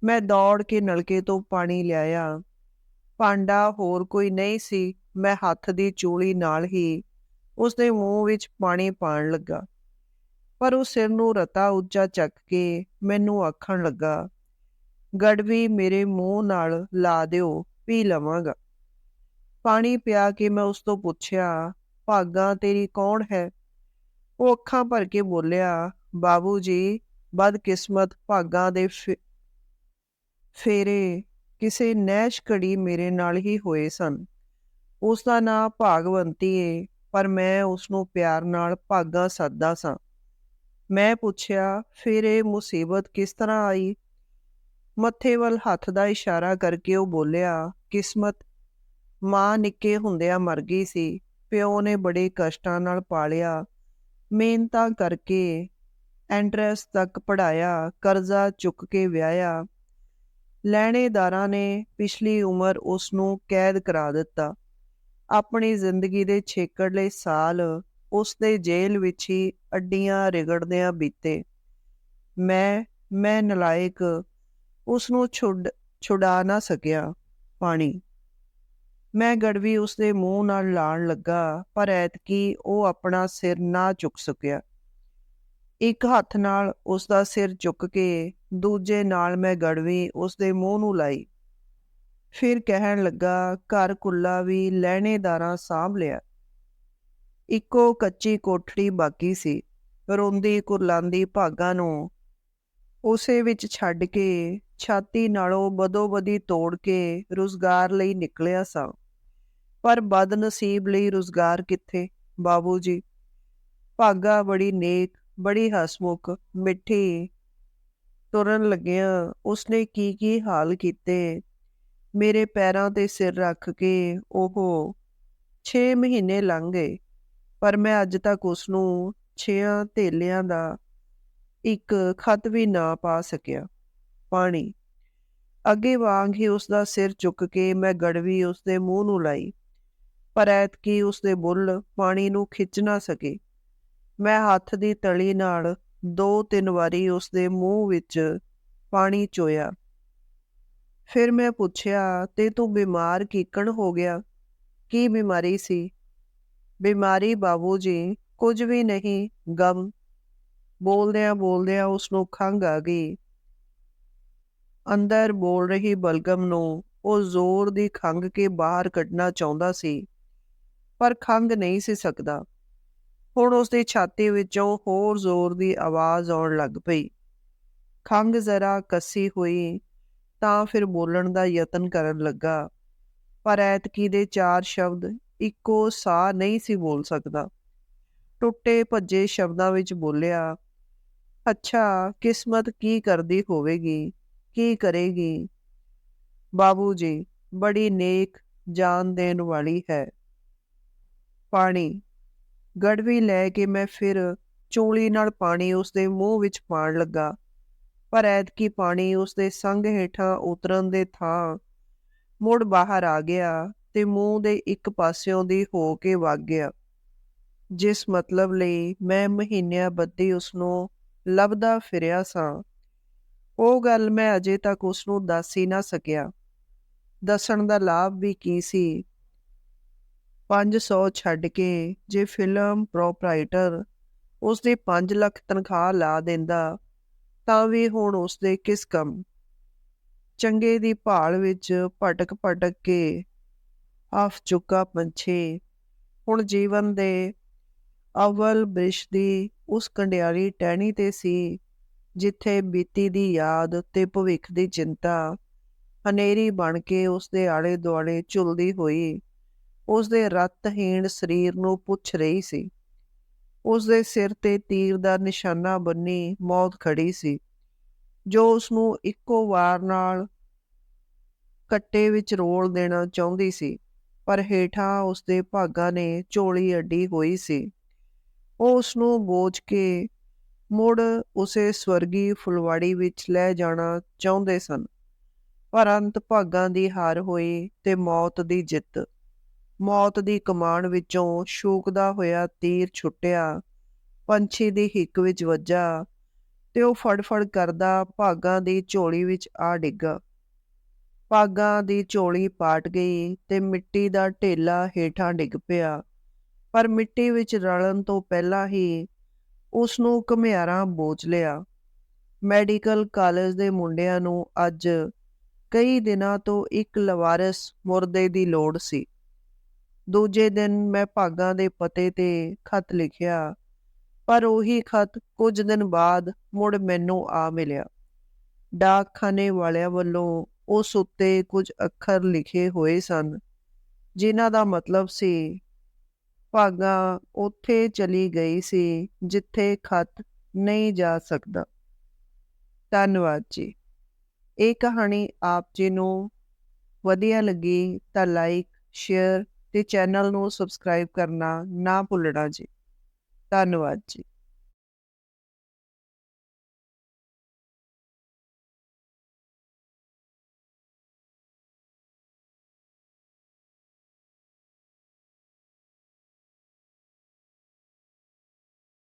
ਮੈਂ ਦੌੜ ਕੇ ਨਲਕੇ ਤੋਂ ਪਾਣੀ ਲਿਆਇਆ। ਪਾਂਡਾ ਹੋਰ ਕੋਈ ਨਹੀਂ ਸੀ, ਮੈਂ ਹੱਥ ਦੀ ਚੂਲੀ ਨਾਲ ਹੀ ਉਸਦੇ ਮੂੰਹ ਵਿੱਚ ਪਾਣੀ ਪਾਣ ਲੱਗਾ। ਪਰ ਉਹ ਸਿਰ ਨੂੰ ਰਤਾ ਉੱਚਾ ਚੱਕ ਕੇ ਮੈਨੂੰ ਆਖਣ ਲੱਗਾ ਗੜਵੀ ਮੇਰੇ ਮੂੰਹ ਨਾਲ ਲਾ ਦਿਓ, ਪੀ ਲਵਾਂਗਾ। ਪਾਣੀ ਪਿਆ ਕੇ ਮੈਂ ਉਸ ਤੋਂ ਪੁੱਛਿਆ, ਭਾਗਾ ਤੇਰੀ ਕੌਣ ਹੈ? ਉਹ ਅੱਖਾਂ ਭਰ ਕੇ ਬੋਲਿਆ, ਬਾਬੂ ਜੀ, ਬਦਕਿਸਮਤ ਭਾਗਾ ਦੇ ਫੇਰੇ ਕਿਸੇ ਨੈਸ਼ ਘੜੀ ਮੇਰੇ ਨਾਲ ਹੀ ਹੋਏ ਸਨ। ਉਸ ਦਾ ਨਾਂ ਭਾਗਵੰਤੀ ਏ, ਪਰ ਮੈਂ ਉਸ ਨੂੰ ਪਿਆਰ ਨਾਲ ਭਾਗਾ ਸੱਦਾ ਸਾਂ। ਮੈਂ ਪੁੱਛਿਆ, ਫਿਰ ਇਹ ਮੁਸੀਬਤ ਕਿਸ ਤਰ੍ਹਾਂ ਆਈ? ਮੱਥੇ ਵੱਲ ਹੱਥ ਦਾ ਇਸ਼ਾਰਾ ਕਰਕੇ ਉਹ ਬੋਲਿਆ, ਕਿਸਮਤ, ਮਾਂ ਨਿੱਕੇ ਹੁੰਦਿਆਂ ਮਰ ਗਈ ਸੀ, ਪਿਓ ਨੇ ਬੜੇ ਕਸ਼ਟਾਂ ਨਾਲ ਪਾਲਿਆ, ਮਿਹਨਤਾਂ ਕਰਕੇ ਐਂਟਰੈਂਸ ਤੱਕ ਪੜਾਇਆ ਕਰਜ਼ਾ ਚੁੱਕ ਕੇ ਵਿਆਹਿਆ। ਲੈਣੇਦਾਰਾਂ ਨੇ ਪਿਛਲੀ ਉਮਰ ਉਸ ਨੂੰ ਕੈਦ ਕਰਾ ਦਿੱਤਾ। ਆਪਣੀ ਜ਼ਿੰਦਗੀ ਦੇ ਛੇਕੜਲੇ ਸਾਲ ਉਸ ਦੇ ਜੇਲ੍ਹ ਵਿੱਚ ਹੀ ਅੱਡੀਆਂ ਰਿਗੜਦਿਆਂ ਬੀਤੇ। ਮੈਂ ਮੈਂ ਨਲਾਇਕ ਉਸ ਨੂੰ ਛੁੱਡ, ਛੁਡਾ ਨਾ ਸਕਿਆ ਪਾਣੀ। ਮੈਂ ਗੜਵੀ ਉਸ ਦੇ ਮੂੰਹ ਨਾਲ ਲਾਣ ਲੱਗਾ, ਪਰ ਐਤਕੀ ਉਹ ਆਪਣਾ ਸਿਰ ਨਾ ਚੁੱਕ ਸਕਿਆ। ਇੱਕ ਹੱਥ ਨਾਲ ਉਸ ਦਾ ਸਿਰ ਚੁੱਕ ਕੇ ਦੂਜੇ ਨਾਲ ਮੈਂ ਗੜਵੀ ਉਸ ਦੇ ਮੂੰਹ ਨੂੰ ਲਾਈ। ਫਿਰ ਕਹਿਣ ਲੱਗਾ, ਘਰ ਕੁੱਲਾ ਵੀ ਲੈਣੇਦਾਰਾਂ ਸਾਂਭ ਲਿਆ। ਇੱਕੋ ਕੱਚੀ ਕੋਠੜੀ ਬਾਕੀ ਸੀ ਰੋਂਦੀ ਕੁਰਲਾਂਦੀ ਭਾਗਾ ਨੂੰ ਉਸੇ ਵਿੱਚ ਛੱਡ ਕੇ ਛਾਤੀ ਨਾਲੋਂ ਬਦੋਬਦੀ ਤੋੜ ਕੇ ਰੁਜ਼ਗਾਰ ਲਈ ਨਿਕਲਿਆ ਸਾਂ। ਪਰ ਬਦਨਸੀਬ ਲਈ ਰੁਜ਼ਗਾਰ ਕਿੱਥੇ? ਬਾਬੂ ਜੀ ਭਾਗਾ ਬੜੀ ਨੇਕ ਬੜੀ ਹਸਮੁਖ ਮਿੱਠੀ ਤੁਰਨ ਲੱਗਿਆ ਉਸਨੇ ਕੀ-ਕੀ ਹਾਲ ਕੀਤੇ, ਮੇਰੇ ਪੈਰਾਂ 'ਤੇ ਸਿਰ ਰੱਖ ਕੇ ਉਹ 6 ਮਹੀਨੇ ਲੰਘ ਗਏ, ਪਰ ਮੈਂ ਅੱਜ ਤੱਕ ਉਸਨੂੰ ਛਿਆਂ ਧੇਲਿਆਂ ਦਾ ਇੱਕ ਖਤ ਵੀ ਨਾ ਪਾ ਸਕਿਆ। ਪਾਣੀ ਅੱਗੇ ਵਾਂਗ ਹੀ ਉਸਦਾ ਸਿਰ ਚੁੱਕ ਕੇ ਮੈਂ ਗੜਵੀ ਉਸਦੇ ਮੂੰਹ ਨੂੰ ਲਾਈ, ਪਰ ਐਤਕੀ ਉਸਦੇ ਬੁੱਲ ਪਾਣੀ ਨੂੰ ਖਿੱਚ ਨਾ ਸਕੇ। ਮੈਂ ਹੱਥ ਦੀ ਤਲੀ ਨਾਲ ਦੋ-ਤਿੰਨ ਵਾਰੀ ਉਸਦੇ ਮੂੰਹ ਵਿੱਚ ਪਾਣੀ ਚੋਇਆ। ਫਿਰ ਮੈਂ ਪੁੱਛਿਆ, "ਤੇ ਤੂੰ ਬਿਮਾਰ ਕਿੱਕਣ ਹੋ ਗਿਆ? ਕੀ ਬਿਮਾਰੀ ਸੀ?" "ਬਿਮਾਰੀ ਬਾਬੂ ਜੀ, ਕੁਝ ਵੀ ਨਹੀਂ, ਗਮ।" ਬੋਲਦਿਆਂ-ਬੋਲਦਿਆਂ ਉਸਨੂੰ ਖੰਘ ਆ ਗਈ। ਅੰਦਰ ਬੋਲ ਰਹੀ ਬਲਗਮ ਨੂੰ ਉਹ ਜ਼ੋਰ ਦੀ ਖੰਘ ਕੇ ਬਾਹਰ ਕੱਢਣਾ ਚਾਹੁੰਦਾ ਸੀ, ਪਰ ਖੰਘ ਨਹੀਂ ਸੀ ਸਕਦਾ। ਹੁਣ ਉਸਦੀ ਛਾਤੀ ਵਿੱਚੋਂ ਹੋਰ ਜ਼ੋਰ ਦੀ ਆਵਾਜ਼ ਆਉਣ ਲੱਗ ਪਈ। ਖੰਘ ਜ਼ਰਾ ਕੱਸੀ ਹੋਈ ਤਾਂ ਫਿਰ ਬੋਲਣ ਦਾ ਯਤਨ ਕਰਨ ਲੱਗਾ, ਪਰ ਐਤਕੀ ਦੇ ਚਾਰ ਸ਼ਬਦ ਇੱਕੋ ਸਾਹ ਨਹੀਂ ਸੀ ਬੋਲ ਸਕਦਾ। ਟੁੱਟੇ-ਭੱਜੇ ਸ਼ਬਦਾਂ ਵਿੱਚ ਬੋਲਿਆ, "ਅੱਛਾ, ਕਿਸਮਤ ਕੀ ਕਰਦੀ ਹੋਵੇਗੀ, ਕੀ ਕਰੇਗੀ? ਬਾਬੂ ਜੀ, ਬੜੀ ਨੇਕ, ਜਾਨ ਦੇਣ ਵਾਲੀ ਹੈ।" ਪਾਣੀ ਗੜਵੀ ਲੈ ਕੇ ਮੈਂ ਫਿਰ ਚੂਲੀ ਨਾਲ ਪਾਣੀ ਉਸਦੇ ਮੂੰਹ ਵਿੱਚ ਪਾਣ ਲੱਗਾ, ਪਰ ਐਤਕੀ ਪਾਣੀ ਉਸਦੇ ਸੰਘ ਹੇਠਾਂ ਉਤਰਨ ਦੇ ਥਾਂ ਮੁੜ ਬਾਹਰ ਆ ਗਿਆ ਤੇ ਮੂੰਹ ਦੇ ਇੱਕ ਪਾਸਿਓਂ ਦੀ ਹੋ ਕੇ ਵਗ ਗਿਆ, ਜਿਸ ਮਤਲਬ ਲਈ ਮੈਂ ਮਹੀਨਿਆਂ ਬੱਧੀ ਉਸਨੂੰ ਲੱਭਦਾ ਫਿਰਿਆ ਸਾਂ। ਉਹ ਗੱਲ ਮੈਂ ਅਜੇ ਤੱਕ ਉਸਨੂੰ ਦੱਸ ਹੀ ਨਾ ਸਕਿਆ। ਦੱਸਣ ਦਾ ਲਾਭ ਵੀ ਕੀ ਸੀ? ਪੰਜ ਸੌ ਛੱਡ ਕੇ ਜੇ ਫਿਲਮ ਪ੍ਰੋਪਰਾਈਟਰ ਉਸਦੀ ਪੰਜ ਲੱਖ ਤਨਖ਼ਾਹ ਲਾ ਦਿੰਦਾ, ਤਾਂ ਵੀ ਹੁਣ ਉਸਦੇ ਕਿਸ ਕੰਮ? ਚੰਗੇ ਦੀ ਭਾਲ ਵਿੱਚ ਭਟਕ-ਭਟਕ ਕੇ ਅੱਫ ਚੁੱਕਾ ਪੰਛੀ, ਹੁਣ ਜੀਵਨ ਦੇ ਅਵਲ ਬ੍ਰਿਸ਼ ਦੀ ਉਸ ਕੰਡਿਆਲੀ ਟਹਿਣੀ 'ਤੇ ਸੀ, ਜਿੱਥੇ ਬੀਤੀ ਦੀ ਯਾਦ ਤੇ ਭਵਿੱਖ ਦੀ ਚਿੰਤਾ ਹਨੇਰੀ ਬਣ ਕੇ ਉਸਦੇ ਆਲੇ-ਦੁਆਲੇ ਝੁਲਦੀ ਹੋਈ ਉਸਦੇ ਰਤਹੀਣ ਸਰੀਰ ਨੂੰ ਪੁੱਛ ਰਹੀ ਸੀ। ਉਸਦੇ ਸਿਰ 'ਤੇ ਤੀਰ ਦਾ ਨਿਸ਼ਾਨਾ ਬੰਨੀ ਮੌਤ ਖੜੀ ਸੀ, ਜੋ ਉਸਨੂੰ ਇੱਕੋ ਵਾਰ ਨਾਲ ਕੱਟੇ ਵਿੱਚ ਰੋਲ ਦੇਣਾ ਚਾਹੁੰਦੀ ਸੀ, ਪਰ ਹੇਠਾਂ ਉਸਦੇ ਭਾਗਾਂ ਨੇ ਝੋਲੀ ਅੱਡੀ ਹੋਈ ਸੀ। ਉਹ ਉਸਨੂੰ ਬੋਝ ਕੇ ਮੁੜ ਉਸੇ ਸਵਰਗੀ ਫੁਲਵਾੜੀ ਵਿੱਚ ਲੈ ਜਾਣਾ ਚਾਹੁੰਦੇ ਸਨ, ਪਰ ਅੰਤ ਭਾਗਾਂ ਦੀ ਹਾਰ ਹੋਈ ਤੇ ਮੌਤ ਦੀ ਜਿੱਤ। ਮੌਤ ਦੀ ਕਮਾਨ ਵਿੱਚੋਂ ਛੂਕਦਾ ਹੋਇਆ ਤੀਰ ਛੁੱਟਿਆ, ਪੰਛੀ ਦੀ ਹਿੱਕ ਵਿੱਚ ਵੱਜਾ ਤੇ ਉਹ ਫੜ-ਫੜ ਕਰਦਾ ਭਾਗਾਂ ਦੀ ਝੋਲੀ ਵਿੱਚ ਆ ਡਿੱਗਾ। ਭਾਗਾਂ ਦੀ ਚੋਲੀ ਪਾਟ ਗਈ ਤੇ ਮਿੱਟੀ ਦਾ ਢੇਲਾ ਹੇਠਾਂ ਡਿੱਗ ਪਿਆ, ਪਰ ਮਿੱਟੀ ਵਿੱਚ ਰਲਣ ਤੋਂ ਪਹਿਲਾਂ ਹੀ ਉਸਨੂੰ ਘੁਮਿਆਰਾਂ ਬੋਚ ਲਿਆ। ਮੈਡੀਕਲ ਕਾਲਜ ਦੇ ਮੁੰਡਿਆਂ ਨੂੰ ਅੱਜ ਕਈ ਦਿਨਾਂ ਤੋਂ ਇੱਕ ਲਵਾਰਸ ਮੁਰਦੇ ਦੀ ਲੋੜ ਸੀ। ਦੂਜੇ ਦਿਨ ਮੈਂ ਭਾਗਾਂ ਦੇ ਪਤੇ 'ਤੇ ਖਤ ਲਿਖਿਆ, ਪਰ ਉਹੀ ਖਤ ਕੁਝ ਦਿਨ ਬਾਅਦ ਮੁੜ ਮੈਨੂੰ ਆ ਮਿਲਿਆ। ਡਾਕਖਾਨੇ ਵਾਲਿਆਂ ਵੱਲੋਂ ਉਸ ਉੱਤੇ ਕੁਝ ਅੱਖਰ ਲਿਖੇ ਹੋਏ ਸਨ, ਜਿਨ੍ਹਾਂ ਦਾ ਮਤਲਬ ਸੀ, ਭਾਗਾਂ ਉੱਥੇ ਚਲੀ ਗਈ ਸੀ, ਜਿੱਥੇ ਖਤ ਨਹੀਂ ਜਾ ਸਕਦਾ। ਧੰਨਵਾਦ ਜੀ। ਇਹ ਕਹਾਣੀ ਆਪ ਜੀ ਨੂੰ ਵਧੀਆ ਲੱਗੀ ਤਾਂ ਲਾਈਕ, ਸ਼ੇਅਰ ਤੇ ਚੈਨਲ ਨੂੰ ਸਬਸਕ੍ਰਾਈਬ ਕਰਨਾ ਨਾ ਭੁੱਲਣਾ ਜੀ। ਧੰਨਵਾਦ ਜੀ।